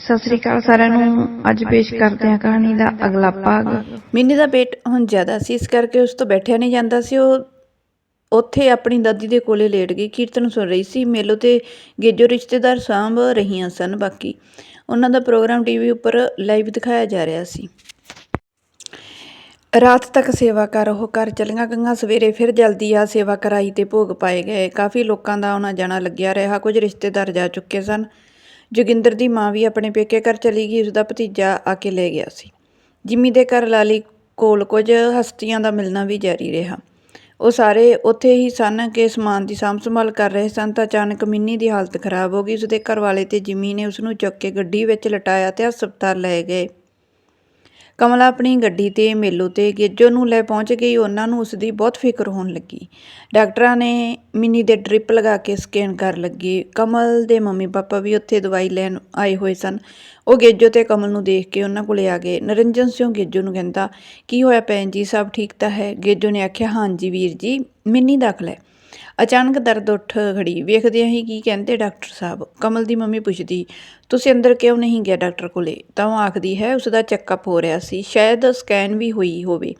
ਸਤਿ ਸ੍ਰੀ ਅਕਾਲ ਸਾਰਿਆਂ ਨੂੰ। ਅੱਜ ਪੇਸ਼ ਕਰਦੇ ਹਾਂ ਕਹਾਣੀ ਦਾ ਅਗਲਾ ਭਾਗ। ਮਿੰਨੀ ਦਾ ਪੇਟ ਹੁਣ ਜ਼ਿਆਦਾ ਸੀ, ਇਸ ਕਰਕੇ ਉਸ ਤੋਂ ਬੈਠਿਆ ਨਹੀਂ ਜਾਂਦਾ ਸੀ। ਉਹ ਉੱਥੇ ਆਪਣੀ ਦਾਦੀ ਦੇ ਕੋਲੇ ਲੇਟ ਗਈ। ਕੀਰਤਨ ਸੁਣ ਰਹੀ ਸੀ। ਮੇਲੋ ਤੇ ਗੇਜੋ ਰਿਸ਼ਤੇਦਾਰ ਸਾਂਭ ਰਹੀਆਂ ਸਨ ਬਾਕੀ। ਉਹਨਾਂ ਦਾ ਪ੍ਰੋਗਰਾਮ ਟੀਵੀ ਉੱਪਰ ਲਾਈਵ ਦਿਖਾਇਆ ਜਾ ਰਿਹਾ ਸੀ। ਰਾਤ ਤੱਕ ਸੇਵਾ ਕਰ, ਉਹ ਕਰ ਚਲੀਆਂ ਗਈਆਂ। ਸਵੇਰੇ ਫਿਰ ਜਲਦੀ ਆ ਸੇਵਾ ਕਰਾਈ ਤੇ ਭੋਗ ਪਾਏ ਗਏ। ਕਾਫੀ ਲੋਕਾਂ ਦਾ ਆਉਣਾ ਜਾਣਾ ਲੱਗਿਆ। ਰਿਹਾ ਕੁਝ ਰਿਸ਼ਤੇਦਾਰ ਜਾ ਚੁੱਕੇ ਸਨ। ਜੋਗਿੰਦਰ ਦੀ ਮਾਂ ਵੀ ਆਪਣੇ ਪੇਕੇ ਘਰ ਚਲੀ ਗਈ, ਉਸਦਾ ਭਤੀਜਾ ਆ ਕੇ ਲੈ ਗਿਆ ਸੀ। ਜਿਮੀ ਦੇ ਘਰ ਲਾਲੀ ਕੋਲ ਕੁਝ ਹਸਤੀਆਂ ਦਾ ਮਿਲਣਾ ਵੀ ਜਾਰੀ ਰਿਹਾ। ਉਹ ਸਾਰੇ ਉੱਥੇ ਹੀ ਸਨ ਕਿ ਸਮਾਨ ਦੀ ਸਾਂਭ ਸੰਭਾਲ ਕਰ ਰਹੇ ਸਨ ਤਾਂ ਅਚਾਨਕ ਮਿੰਨੀ ਦੀ ਹਾਲਤ ਖਰਾਬ ਹੋ ਗਈ। ਉਸਦੇ ਘਰ ਵਾਲੇ ਤੇ ਜਿਮੀ ਨੇ ਉਸ ਨੂੰ ਚੁੱਕ ਕੇ ਗੱਡੀ ਵਿੱਚ ਲਟਾਇਆ ਤੇ ਹਸਪਤਾਲ ਲੈ ਗਏ। ਕਮਲਾ ਆਪਣੀ ਗੱਡੀ ਤੇ, ਮੇਲੋ ਤੇ ਗਿੱਜੋ ਨੂੰ ਲੈ ਪਹੁੰਚ ਗਈ। ਉਹਨਾਂ ਨੂੰ ਉਸ ਦੀ ਬਹੁਤ ਫਿਕਰ ਹੋਣ ਲੱਗੀ। ਡਾਕਟਰਾਂ ਨੇ ਮਿੰਨੀ ਦੇ ਡ੍ਰਿਪ ਲਗਾ ਕੇ ਸਕੈਨ ਕਰ ਲੱਗੇ। ਕਮਲ ਦੇ ਮੰਮੀ ਪਾਪਾ ਵੀ ਉੱਥੇ ਦਵਾਈ ਲੈਣ ਆਏ ਹੋਏ ਸਨ। ਉਹ ਗਿੱਜੋ ਤੇ ਕਮਲ ਨੂੰ ਦੇਖ ਕੇ ਉਹਨਾਂ ਕੋਲੇ ਆ ਗਏ। ਨਰਿੰਜਨ ਸਿੰਘ ਗਿੱਜੋ ਨੂੰ ਕਹਿੰਦਾ, ਕੀ ਹੋਇਆ ਭੈਣ ਜੀ? ਸਭ ਠੀਕ ਤਾਂ ਹੈ? ਗਿੱਜੋ ਨੇ ਆਖਿਆ, ਹਾਂਜੀ ਵੀਰ ਜੀ, ਮਿੰਨੀ ਦਾਖਲ ਹੈ। ਅਚਾਨਕ ਦਰਦ ਉੱਠ ਖੜੀ। ਵੇਖਦਿਆਂ ਹੀ ਕੀ ਕਹਿੰਦੇ ਡਾਕਟਰ ਸਾਹਿਬ। ਕਮਲ ਦੀ ਮੰਮੀ ਪੁੱਛਦੀ, ਤੁਸੀਂ ਅੰਦਰ ਕਿਉਂ ਨਹੀਂ ਗਿਆ ਡਾਕਟਰ ਕੋਲੇ? ਤਾਂ ਉਹ ਆਖਦੀ ਹੈ, ਉਸ ਦਾ ਚੈੱਕਅਪ ਹੋ ਰਿਹਾ ਸੀ। ਸ਼ਾਇਦ ਸਕੈਨ ਵੀ ਹੋਈ ਹੋਵੇ।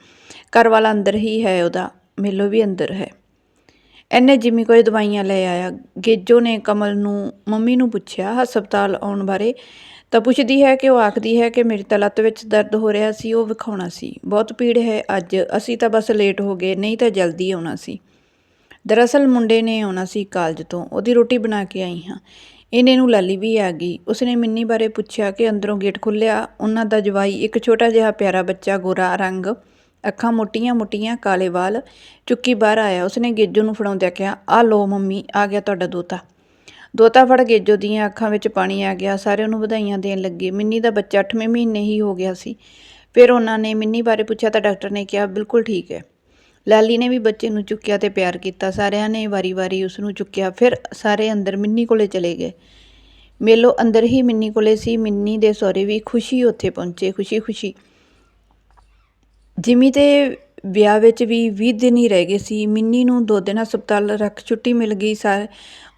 ਘਰ ਵਾਲਾ ਅੰਦਰ ਹੀ ਹੈ ਉਹਦਾ। ਮੇਲੋ ਵੀ ਅੰਦਰ ਹੈ। ਐਨੇ ਜਿਮੀ ਕੋਈ ਦਵਾਈਆਂ ਲੈ ਆਇਆ। ਗੇਜੋ ਨੇ ਕਮਲ ਨੂੰ, ਮੰਮੀ ਨੂੰ ਪੁੱਛਿਆ, ਹਸਪਤਾਲ ਆਉਣ ਬਾਰੇ? ਤਾਂ ਪੁੱਛਦੀ ਹੈ ਕਿ ਉਹ ਆਖਦੀ ਹੈ ਕਿ ਮੇਰੀ ਤਾਂ ਲੱਤ ਵਿੱਚ ਦਰਦ ਹੋ ਰਿਹਾ ਸੀ, ਉਹ ਵਿਖਾਉਣਾ ਸੀ। ਬਹੁਤ ਪੀੜ ਹੈ ਅੱਜ। ਅਸੀਂ ਤਾਂ ਬਸ ਲੇਟ ਹੋ ਗਏ, ਨਹੀਂ ਤਾਂ ਜਲਦੀ ਆਉਣਾ ਸੀ। ਦਰਅਸਲ ਮੁੰਡੇ ਨੇ ਆਉਣਾ ਸੀ ਕਾਲਜ ਤੋਂ, ਉਹਦੀ ਰੋਟੀ ਬਣਾ ਕੇ ਆਈ ਹਾਂ। ਇਹਨੇ ਨੂੰ ਲਾਲੀ ਵੀ ਆ ਗਈ। ਉਸਨੇ ਮਿੰਨੀ ਬਾਰੇ ਪੁੱਛਿਆ ਕਿ ਅੰਦਰੋਂ ਗੇਟ ਖੁੱਲਿਆ, ਉਹਨਾਂ ਦਾ ਜਵਾਈ ਇੱਕ ਛੋਟਾ ਜਿਹਾ ਪਿਆਰਾ ਬੱਚਾ ਗੋਰਾ ਰੰਗ, ਅੱਖਾਂ ਮੋਟੀਆਂ-ਮੋਟੀਆਂ ਕਾਲੇ ਵਾਲ, ਚੁੱਕੀ ਬਾਹਰ ਆਇਆ। ਉਸਨੇ ਗੇਜੋ ਨੂੰ ਫੜਾਉਂਦਿਆਂ ਕਿਹਾ, ਆ ਲੋ ਮੰਮੀ, ਆ ਗਿਆ ਤੁਹਾਡਾ ਦੋਤਾ। ਦੋਤਾ ਫੜ ਗੇਜੋ ਦੀਆਂ ਅੱਖਾਂ ਵਿੱਚ ਪਾਣੀ ਆ ਗਿਆ। ਸਾਰੇ ਉਹਨੂੰ ਵਧਾਈਆਂ ਦੇਣ ਲੱਗੇ। ਮਿੰਨੀ ਦਾ ਬੱਚਾ 8ਵੇਂ ਮਹੀਨੇ ਹੀ ਹੋ ਗਿਆ ਸੀ। ਫਿਰ ਉਹਨਾਂ ਨੇ ਮਿੰਨੀ ਬਾਰੇ ਪੁੱਛਿਆ ਤਾਂ ਡਾਕਟਰ ਨੇ ਕਿਹਾ, ਬਿਲਕੁਲ ਠੀਕ ਹੈ। ਲਾਲੀ ਨੇ ਵੀ ਬੱਚੇ ਨੂੰ ਚੁੱਕਿਆ ਤੇ ਪਿਆਰ ਕੀਤਾ। ਸਾਰਿਆਂ ਨੇ ਵਾਰੀ-ਵਾਰੀ ਉਸ ਨੂੰ ਚੁੱਕਿਆ। ਫਿਰ ਸਾਰੇ ਅੰਦਰ ਮਿੰਨੀ ਕੋਲੇ ਚਲੇ ਗਏ। ਮੇਲੋ ਅੰਦਰ ਹੀ ਮਿੰਨੀ ਕੋਲੇ ਸੀ। ਮਿੰਨੀ ਦੇ ਸਹੁਰੇ ਵੀ ਖੁਸ਼ੀ ਉੱਥੇ ਪਹੁੰਚੇ। ਖੁਸ਼ੀ-ਖੁਸ਼ੀ ਜਿਮੀ ਤੇ ਵਿਆਹ ਵਿੱਚ ਵੀ 20 ਦਿਨ ਹੀ ਰਹਿ ਗਏ ਸੀ। ਮਿੰਨੀ ਨੂੰ ਦੋ ਦਿਨ ਹਸਪਤਾਲ ਰੱਖ ਛੁੱਟੀ ਮਿਲ ਗਈ। ਸਾ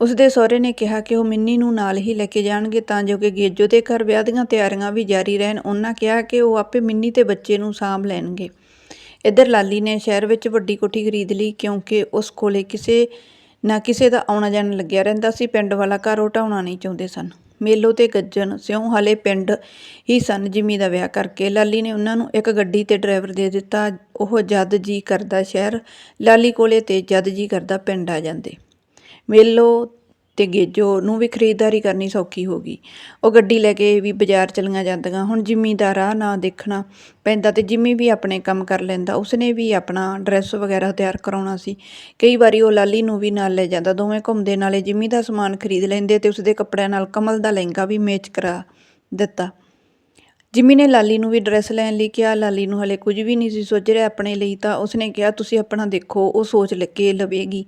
ਉਸਦੇ ਸਹੁਰੇ ਨੇ ਕਿਹਾ ਕਿ ਉਹ ਮਿੰਨੀ ਨੂੰ ਨਾਲ ਹੀ ਲੈ ਕੇ ਜਾਣਗੇ ਤਾਂ ਜੋ ਕਿ ਗੇਜੋ ਦੇ ਘਰ ਵਿਆਹ ਦੀਆਂ ਤਿਆਰੀਆਂ ਵੀ ਜਾਰੀ ਰਹਿਣ। ਉਹਨਾਂ ਕਿਹਾ ਕਿ ਉਹ ਆਪੇ ਮਿੰਨੀ ਤੇ ਬੱਚੇ ਨੂੰ ਸਾਂਭ ਲੈਣਗੇ। ਇੱਧਰ ਲਾਲੀ ਨੇ ਸ਼ਹਿਰ ਵਿੱਚ ਵੱਡੀ ਕੋਠੀ ਖਰੀਦ ਲਈ ਕਿਉਂਕਿ ਉਸ ਕੋਲੇ ਕਿਸੇ ਨਾ ਕਿਸੇ ਦਾ ਆਉਣਾ ਜਾਣਾ ਲੱਗਿਆ ਰਹਿੰਦਾ ਸੀ। ਪਿੰਡ ਵਾਲਾ ਘਰ ਉਹ ਢਾਉਣਾ ਨਹੀਂ ਚਾਹੁੰਦੇ ਸਨ। ਮੇਲੋ ਤੇ ਗੱਜਣ ਸਿਉਂ ਹਾਲੇ ਪਿੰਡ ਹੀ ਸਨ ਜਿਮੀ ਦਾ ਵਿਆਹ ਕਰਕੇ। ਲਾਲੀ ਨੇ ਉਹਨਾਂ ਨੂੰ ਇੱਕ ਗੱਡੀ ਤੇ ਡਰਾਈਵਰ ਦੇ ਦਿੱਤਾ। ਉਹ ਜਦ ਜੀ ਕਰਦਾ ਸ਼ਹਿਰ, ਲਾਲੀ ਕੋਲੇ ਤੇ ਜਦ ਜੀ ਕਰਦਾ ਪਿੰਡ ਆ ਜਾਂਦੇ। ਮੇਲੋ ਤੇ ਗੇਜੋ ਨੂੰ ਵੀ ਖਰੀਦਦਾਰੀ ਕਰਨੀ ਸੌਖੀ ਹੋ ਗਈ। ਉਹ ਗੱਡੀ ਲੈ ਕੇ ਵੀ ਬਾਜ਼ਾਰ ਚਲੀਆਂ ਜਾਂਦੀਆਂ। ਹੁਣ ਜਿਮੀ ਦਾ ਨਾ ਦੇਖਣਾ ਪੈਂਦਾ ਤੇ ਜਿਮੀ ਵੀ ਆਪਣੇ ਕੰਮ ਕਰ ਲੈਂਦਾ। ਉਸਨੇ ਵੀ ਆਪਣਾ ਡਰੈਸ ਵਗੈਰਾ ਤਿਆਰ ਕਰਾਉਣਾ ਸੀ। ਕਈ ਵਾਰੀ ਉਹ ਲਾਲੀ ਨੂੰ ਵੀ ਨਾਲ ਲੈ ਜਾਂਦਾ। ਦੋਵੇਂ ਘੁੰਮਦੇ ਨਾਲੇ ਜਿਮੀ ਦਾ ਸਮਾਨ ਖਰੀਦ ਲੈਂਦੇ ਤੇ ਉਸਦੇ ਕੱਪੜਿਆਂ ਨਾਲ ਕਮਲ ਦਾ ਲਹਿੰਗਾ ਵੀ ਮੇਚ ਕਰਾ ਦਿੱਤਾ। ਜਿਮੀ ਨੇ ਲਾਲੀ ਨੂੰ ਵੀ ਡਰੈਸ ਲੈਣ ਲਈ ਕਿਹਾ, ਲਾਲੀ ਨੂੰ ਹਲੇ ਕੁਝ ਵੀ ਨਹੀਂ ਸੀ ਸੋਚ ਰਿਹਾ ਆਪਣੇ ਲਈ ਤਾਂ ਉਸਨੇ ਕਿਹਾ, ਤੁਸੀਂ ਆਪਣਾ ਦੇਖੋ, ਉਹ ਸੋਚ ਲੱਗੇ ਲਵੇਗੀ।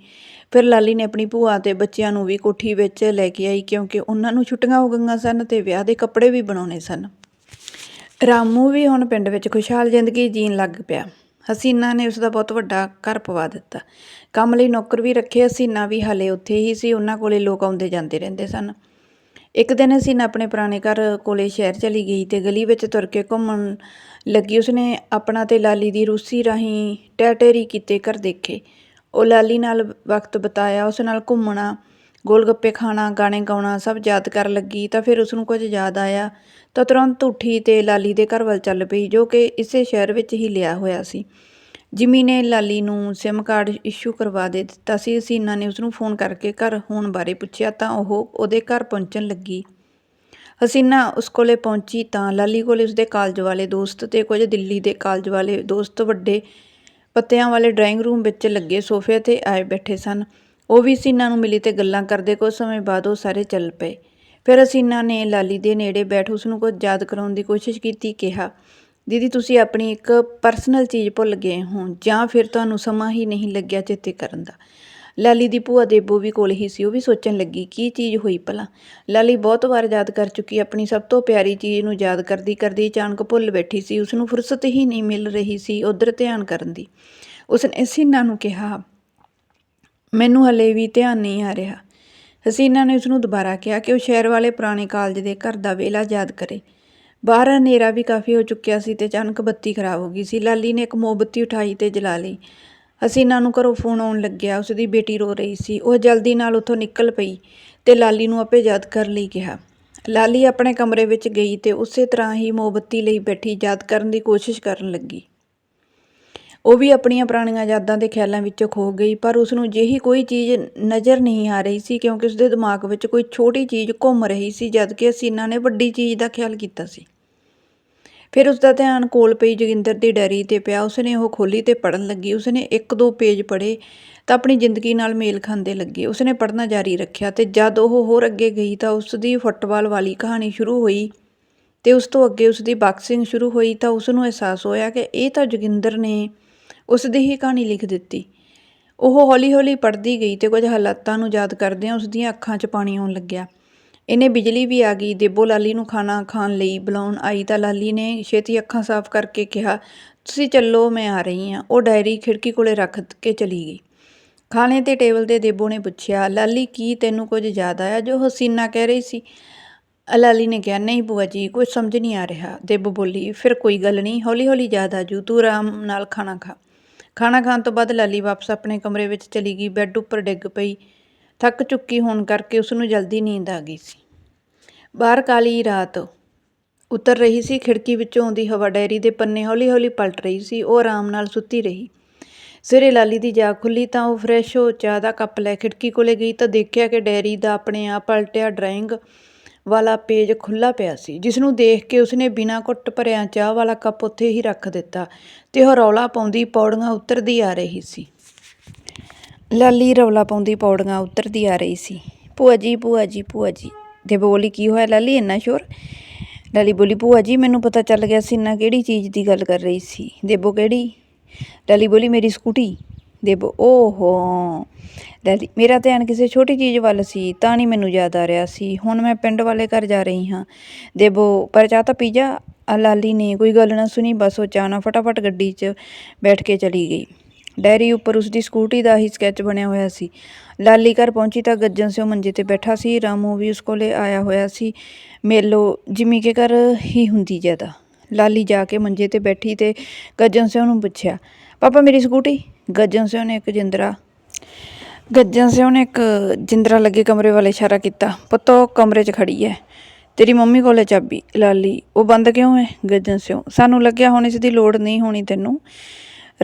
ਫਿਰ ਲਾਲੀ ਨੇ ਆਪਣੀ ਭੂਆ ਤੇ ਬੱਚਿਆਂ ਨੂੰ ਵੀ ਕੋਠੀ ਵਿੱਚ ਲੈ ਕੇ ਆਈ ਕਿਉਂਕਿ ਉਹਨਾਂ ਨੂੰ ਛੁੱਟੀਆਂ ਹੋ ਗਈਆਂ ਸਨ ਤੇ ਵਿਆਹ ਦੇ ਕੱਪੜੇ ਵੀ ਬਣਾਉਣੇ ਸਨ। ਰਾਮੂ ਵੀ ਹੁਣ ਪਿੰਡ ਵਿੱਚ ਖੁਸ਼ਹਾਲ ਜ਼ਿੰਦਗੀ ਜੀਣ ਲੱਗ ਪਿਆ। ਹਸੀਨਾ ਨੇ ਉਸ ਦਾ ਬਹੁਤ ਵੱਡਾ ਘਰ ਪਵਾ ਦਿੱਤਾ। ਕੰਮ ਲਈ ਨੌਕਰ ਵੀ ਰੱਖੇ, ਹਸੀਨਾ ਵੀ ਹਲੇ ਉੱਥੇ ਹੀ ਸੀ, ਉਹਨਾਂ ਕੋਲੇ ਲੋਕ ਆਉਂਦੇ ਜਾਂਦੇ ਰਹਿੰਦੇ ਸਨ। ਇੱਕ ਦਿਨ ਅਸੀਂ ਨਾ ਆਪਣੇ ਪੁਰਾਣੇ ਘਰ ਕੋਲੇ ਸ਼ਹਿਰ ਚਲੀ ਗਈ ਤੇ ਗਲੀ ਵਿੱਚ ਤੁਰ ਕੇ ਘੁੰਮਣ ਲੱਗੀ। ਉਸਨੇ ਆਪਣਾ ਤੇ ਲਾਲੀ ਦੀ ਰੂਸੀ ਰਾਹੀਂ ਟੈਟੇਰੀ ਕੀਤੇ ਘਰ ਦੇਖੇ। ਉਹ ਲਾਲੀ ਨਾਲ ਵਕਤ ਬਿਤਾਇਆ, ਉਸ ਨਾਲ ਘੁੰਮਣਾ ਗੋਲ ਗੱਪੇ ਖਾਣਾ, ਗਾਣੇ ਗਾਉਣਾ ਸਭ ਯਾਦ ਕਰ ਲੱਗੀ। ਤਾਂ ਫਿਰ ਉਸ ਨੂੰ ਕੁਝ ਯਾਦ ਆਇਆ ਤਾਂ ਤੁਰੰਤ ਉੱਠੀ ਤੇ ਲਾਲੀ ਦੇ ਘਰ ਵੱਲ ਚੱਲ ਪਈ, ਜੋ ਕਿ ਇਸੇ ਸ਼ਹਿਰ ਵਿੱਚ ਹੀ ਲਿਆ ਹੋਇਆ ਸੀ। ਜਿਮੀ ਨੇ ਲਾਲੀ ਨੂੰ ਸਿਮ ਕਾਰਡ ਇਸ਼ੂ ਕਰਵਾ ਦੇ ਦਿੱਤਾ ਸੀ। ਹਸੀਨਾ ਨੇ ਉਸ ਨੂੰ ਫੋਨ ਕਰਕੇ ਘਰ ਹੋਣ ਬਾਰੇ ਪੁੱਛਿਆ ਤਾਂ ਉਹ ਉਹਦੇ ਘਰ ਪਹੁੰਚਣ ਲੱਗੀ। ਹਸੀਨਾ ਉਸ ਕੋਲੇ ਪਹੁੰਚੀ ਤਾਂ ਲਾਲੀ ਕੋਲੇ ਉਸਦੇ ਕਾਲਜ ਵਾਲੇ ਦੋਸਤ ਤੇ ਕੁਝ ਦਿੱਲੀ ਦੇ ਕਾਲਜ ਵਾਲੇ ਦੋਸਤ ਵੱਡੇ ਪੱਤਿਆਂ ਵਾਲੇ ਡਰਾਇੰਗ ਰੂਮ ਵਿੱਚ ਲੱਗੇ ਸੋਫੇ ਤੇ ਆਏ ਬੈਠੇ ਸਨ। ਉਹ ਵੀ ਹਸੀਨਾ ਨੂੰ ਮਿਲੀ ਤੇ ਗੱਲਾਂ ਕਰਦੇ ਕੁਝ ਸਮੇਂ ਬਾਅਦ ਉਹ ਸਾਰੇ ਚੱਲ ਪਏ। ਫਿਰ ਹਸੀਨਾ ਨੇ ਲਾਲੀ ਦੇ ਨੇੜੇ ਬੈਠ ਉਸ ਨੂੰ ਕੁਝ ਯਾਦ ਕਰਾਉਣ ਦੀ ਕੋਸ਼ਿਸ਼ ਕੀਤੀ, ਕਿਹਾ ਦੀਦੀ, ਤੁਸੀਂ ਆਪਣੀ ਇੱਕ ਪਰਸਨਲ ਚੀਜ਼ ਭੁੱਲ ਗਏ ਹੋ, ਜਾਂ ਫਿਰ ਤੁਹਾਨੂੰ ਸਮਾਂ ਹੀ ਨਹੀਂ ਲੱਗਿਆ ਚੇਤੇ ਕਰਨ ਦਾ। ਲਾਲੀ ਦੀ ਭੂਆ ਦੇਬੋ ਵੀ ਕੋਲ ਹੀ ਸੀ, ਉਹ ਵੀ ਸੋਚਣ ਲੱਗੀ, ਕੀ ਚੀਜ਼ ਹੋਈ ਭਲਾ? ਲਾਲੀ ਬਹੁਤ ਵਾਰ ਯਾਦ ਕਰ ਚੁੱਕੀ, ਆਪਣੀ ਸਭ ਤੋਂ ਪਿਆਰੀ ਚੀਜ਼ ਨੂੰ ਯਾਦ ਕਰਦੀ ਕਰਦੀ ਅਚਾਨਕ ਭੁੱਲ ਬੈਠੀ ਸੀ ਉਸ ਨੂੰ ਫੁਰਸਤ ਹੀ ਨਹੀਂ ਮਿਲ ਰਹੀ ਸੀ ਉਧਰ ਧਿਆਨ ਕਰਨ ਦੀ। ਉਸਨੇ ਹਸੀਨਾ ਨੂੰ ਕਿਹਾ, ਮੈਨੂੰ ਹਲੇ ਵੀ ਧਿਆਨ ਨਹੀਂ ਆ ਰਿਹਾ। ਹਸੀਨਾ ਨੇ ਉਸਨੂੰ ਦੁਬਾਰਾ ਕਿਹਾ ਕਿ ਉਹ ਸ਼ਹਿਰ ਵਾਲੇ ਪੁਰਾਣੇ ਕਾਲਜ ਦੇ ਘਰ ਦਾ ਵੇਲਾ ਯਾਦ ਕਰੇ। ਬਾਹਰ ਹਨੇਰਾ ਵੀ ਕਾਫੀ ਹੋ ਚੁੱਕਿਆ ਸੀ ਤੇ ਅਚਾਨਕ ਬੱਤੀ ਖਰਾਬ ਹੋ ਗਈ ਸੀ। ਲਾਲੀ ਨੇ ਇੱਕ ਮੋਮਬੱਤੀ ਉਠਾਈ ਤੇ ਜਲਾ ਲਈ। ਹਸੀਨਾ ਨੂੰ ਘਰੋਂ ਫੋਨ ਆਉਣ ਲੱਗਿਆ। ਉਸਦੀ ਬੇਟੀ ਰੋ ਰਹੀ ਸੀ। ਉਹ ਜਲਦੀ ਨਾਲ ਉੱਥੋਂ ਨਿਕਲ ਪਈ ਤੇ ਲਾਲੀ ਨੂੰ ਆਪੇ ਯਾਦ ਕਰਨ ਲਈ ਕਿਹਾ। ਲਾਲੀ ਆਪਣੇ ਕਮਰੇ ਵਿੱਚ ਗਈ ਤੇ ਉਸੇ ਤਰ੍ਹਾਂ ਹੀ ਮੋਮਬੱਤੀ ਲਈ ਬੈਠੀ ਯਾਦ ਕਰਨ ਦੀ ਕੋਸ਼ਿਸ਼ ਕਰਨ ਲੱਗੀ। ਉਹ ਵੀ ਆਪਣੀਆਂ ਪੁਰਾਣੀਆਂ ਯਾਦਾਂ ਦੇ ਖਿਆਲਾਂ ਵਿੱਚ ਖੋ ਗਈ, ਪਰ ਉਸ ਨੂੰ ਜਿਹੀ ਕੋਈ ਚੀਜ਼ ਨਜ਼ਰ ਨਹੀਂ ਆ ਰਹੀ ਸੀ ਕਿਉਂਕਿ ਉਸਦੇ ਦਿਮਾਗ ਵਿੱਚ ਕੋਈ ਛੋਟੀ ਚੀਜ਼ ਘੁੰਮ ਰਹੀ ਸੀ ਜਦ ਕਿ ਹਸੀਨਾ ਨੇ ਵੱਡੀ ਚੀਜ਼ ਦਾ ਖਿਆਲ ਕੀਤਾ ਸੀ। ਫਿਰ ਉਸ ਦਾ ਧਿਆਨ ਕੋਲ ਪਈ ਜੋਗਿੰਦਰ ਦੀ ਡੈਰੀ ਤੇ ਪਿਆ ਉਸ ਨੇ ਉਹ ਖੋਲੀ ਤੇ ਪੜਨ ਲੱਗੀ। ਉਸਨੇ ਇੱਕ ਦੋ ਪੇਜ ਪੜ੍ਹੇ ਤਾਂ ਆਪਣੀ ਜ਼ਿੰਦਗੀ ਨਾਲ ਮੇਲ ਖਾਂਦੇ ਲੱਗੇ। ਉਸਨੇ ਪੜ੍ਹਨਾ ਜਾਰੀ ਰੱਖਿਆ ਤੇ ਜਦ ਉਹ ਹੋਰ ਅੱਗੇ ਗਈ ਤਾਂ ਉਸ ਦੀ ਫੁੱਟਬਾਲ ਵਾਲੀ ਕਹਾਣੀ ਸ਼ੁਰੂ ਹੋਈ ਤੇ ਉਸ ਤੋਂ ਅੱਗੇ ਉਸ ਦੀ ਬਾਕਸਿੰਗ ਸ਼ੁਰੂ ਹੋਈ ਤਾਂ ਉਸ ਨੂੰ ਅਹਿਸਾਸ ਹੋਇਆ ਕਿ ਇਹ ਤਾਂ ਜੋਗਿੰਦਰ ਨੇ ਉਸ ਦੀ ਹੀ ਕਹਾਣੀ ਲਿਖ ਦਿੱਤੀ। ਉਹ ਹੌਲੀ-ਹੌਲੀ ਪੜ੍ਹਦੀ ਗਈ ਤੇ ਕੁਝ ਹਾਲਾਤਾਂ ਨੂੰ ਯਾਦ ਕਰਦਿਆਂ ਉਸ ਦੀਆਂ ਅੱਖਾਂ 'ਚ ਪਾਣੀ ਆਉਣ ਲੱਗਿਆ। ਇਹਨੇ ਬਿਜਲੀ ਵੀ ਆ ਗਈ। ਦੇਬੋ ਲਾਲੀ ਨੂੰ ਖਾਣਾ ਖਾਣ ਲਈ ਬੁਲਾਉਣ ਆਈ ਤਾਂ ਲਾਲੀ ਨੇ ਛੇਤੀ ਅੱਖਾਂ ਸਾਫ਼ ਕਰਕੇ ਕਿਹਾ, ਤੁਸੀਂ ਚੱਲੋ, ਮੈਂ ਆ ਰਹੀ ਹਾਂ। ਉਹ ਡਾਇਰੀ ਖਿੜਕੀ ਕੋਲੇ ਰੱਖ ਕੇ ਚਲੀ ਗਈ। ਖਾਣੇ ਤੇ ਟੇਬਲ ਤੇ ਦੇਬੋ ਨੇ ਪੁੱਛਿਆ, ਲਾਲੀ, ਕੀ ਤੈਨੂੰ ਕੁਝ ਯਾਦ ਆਇਆ ਜੋ ਹਸੀਨਾ ਕਹਿ ਰਹੀ ਸੀ? ਲਾਲੀ ਨੇ ਕਿਹਾ, ਨਹੀਂ ਬੂਆ ਜੀ, ਕੁਝ ਸਮਝ ਨਹੀਂ ਆ ਰਿਹਾ। ਦੇਬੋ ਬੋਲੀ, ਫਿਰ ਕੋਈ ਗੱਲ ਨਹੀਂ ਹੌਲੀ ਹੌਲੀ ਯਾਦ ਆ ਜੂ। ਤੂੰ ਆਰਾਮ ਨਾਲ ਖਾਣਾ ਖਾ। ਖਾਣਾ ਖਾਣ ਤੋਂ ਬਾਅਦ ਲਾਲੀ ਵਾਪਸ ਆਪਣੇ ਕਮਰੇ ਵਿੱਚ ਚਲੀ ਗਈ, ਬੈੱਡ ਉੱਪਰ ਡਿੱਗ ਪਈ। ਥੱਕ ਚੁੱਕੀ ਹੋਣ ਕਰਕੇ ਉਸ ਨੂੰ ਜਲਦੀ ਨੀਂਦ ਆ ਗਈ ਸੀ। ਬਾਹਰ ਕਾਲੀ ਰਾਤ ਉਤਰ ਰਹੀ ਸੀ, ਖਿੜਕੀ ਵਿੱਚੋਂ ਆਉਂਦੀ ਹਵਾ ਡੈਰੀ ਦੇ ਪੰਨੇ ਹੌਲੀ-ਹੌਲੀ ਪਲਟ ਰਹੀ ਸੀ, ਉਹ ਆਰਾਮ ਨਾਲ ਸੁੱਤੀ ਰਹੀ। ਸਵੇਰੇ ਲਾਲੀ ਦੀ ਜਾਗ ਖੁੱਲੀ ਤਾਂ ਉਹ ਫਰੈਸ਼ ਹੋ ਚਾਹ ਦਾ ਕੱਪ ਲੈ ਖਿੜਕੀ ਕੋਲੇ ਗਈ ਤਾਂ ਦੇਖਿਆ ਕਿ ਡੈਰੀ ਦਾ ਆਪਣੇ ਆਪ ਪਲਟਿਆ ਡਰਾਇੰਗ ਵਾਲਾ ਪੇਜ ਖੁੱਲ੍ਹਾ ਪਿਆ ਸੀ ਜਿਸ ਨੂੰ ਦੇਖ ਕੇ ਉਸਨੇ ਬਿਨਾਂ ਘੁੱਟ ਭਰਿਆ ਚਾਹ ਵਾਲਾ ਕੱਪ ਉੱਥੇ ਹੀ ਰੱਖ ਦਿੱਤਾ ਤੇ ਉਹ ਰੌਲਾ ਪਾਉਂਦੀ ਪੌੜੀਆਂ ਉਤਰਦੀ ਆ ਰਹੀ ਸੀ। ਲਾਲੀ ਰੌਲਾ ਪਾਉਂਦੀ ਪੌੜੀਆਂ ਉਤਰਦੀ ਆ ਰਹੀ ਸੀ। ਭੂਆ ਜੀ ਭੂਆ ਜੀ ਭੂਆ ਜੀ ਦੇ ਬੋਲੀ, ਕੀ ਹੋਇਆ ਲਾਲੀ, ਇੰਨਾ ਸ਼ੋਰ? ਲਾਲੀ ਬੋਲੀ, ਭੂਆ ਜੀ, ਮੈਨੂੰ ਪਤਾ ਚੱਲ ਗਿਆ ਸੀ ਇੰਨਾ ਕਿਹੜੀ ਚੀਜ਼ ਦੀ ਗੱਲ ਕਰ ਰਹੀ ਸੀ ਦੇਬੋ ਕਿਹੜੀ? ਲਾਲੀ ਬੋਲੀ, ਮੇਰੀ ਸਕੂਟੀ। ਦੇਬੋ ਓਹੋ। ਲਾਲੀ ਮੇਰਾ ਧਿਆਨ ਕਿਸੇ ਛੋਟੀ ਚੀਜ਼ ਵੱਲ ਸੀ, ਤਾਂ ਨਹੀਂ ਮੈਨੂੰ ਯਾਦ ਆ ਰਿਹਾ ਸੀ। ਹੁਣ ਮੈਂ ਪਿੰਡ ਵਾਲੇ ਘਰ ਜਾ ਰਹੀ ਹਾਂ। ਦੇਬੋ ਪਰ ਚਾਹ ਤਾਂ ਪੀ ਜਾ। ਆ ਲਾਲੀ ਨੇ ਕੋਈ ਗੱਲ ਨਾ ਸੁਣੀ, ਬਸ ਉਹ ਚਾਹ ਨਾਲ ਫਟਾਫਟ ਗੱਡੀ 'ਚ ਬੈਠ ਕੇ ਚਲੀ ਗਈ। ਡੈਰੀ ਉੱਪਰ ਉਸਦੀ ਸਕੂਟੀ ਦਾ ਹੀ ਸਕੈਚ ਬਣਿਆ ਹੋਇਆ ਸੀ। ਲਾਲੀ ਘਰ ਪਹੁੰਚੀ ਤਾਂ ਗੱਜਣ ਸਿਓ ਮੰਜੇ ਤੇ ਬੈਠਾ ਸੀ। ਰਾਮੂ ਵੀ ਉਸ ਕੋਲੇ ਆਇਆ ਹੋਇਆ ਸੀ। ਮੇਲੋ, ਜਿਮੀ ਕੇ ਘਰ ਹੀ ਹੁੰਦੀ ਜ਼ਿਆਦਾ। ਲਾਲੀ ਜਾ ਕੇ ਮੰਜੇ ਤੇ ਬੈਠੀ ਤੇ ਗੱਜਣ ਸਿਓ ਨੂੰ ਪੁੱਛਿਆ, ਪਾਪਾ, ਮੇਰੀ ਸਕੂਟੀ? ਗੱਜਣ ਸਿਉਂ ਨੇ ਇੱਕ ਜਿੰਦਰਾ। ਗੱਜਣ ਸਿਉਂ ਨੇ ਇੱਕ ਜਿੰਦਰਾ ਲੱਗੇ ਕਮਰੇ ਵੱਲ ਇਸ਼ਾਰਾ ਕੀਤਾ। ਪੁੱਤ, ਉਹ ਕਮਰੇ 'ਚ ਖੜੀ ਹੈ ਤੇਰੀ ਮੰਮੀ ਕੋਲੇ ਚਾਬੀ। ਲਾਲੀ, ਉਹ ਬੰਦ ਕਿਉਂ ਹੈ ਗੱਜਣ ਸਿਉਂ। ਸਾਨੂੰ ਲੱਗਿਆ ਹੁਣ ਇਸ ਦੀ ਲੋੜ ਨਹੀਂ ਹੋਣੀ ਤੈਨੂੰ।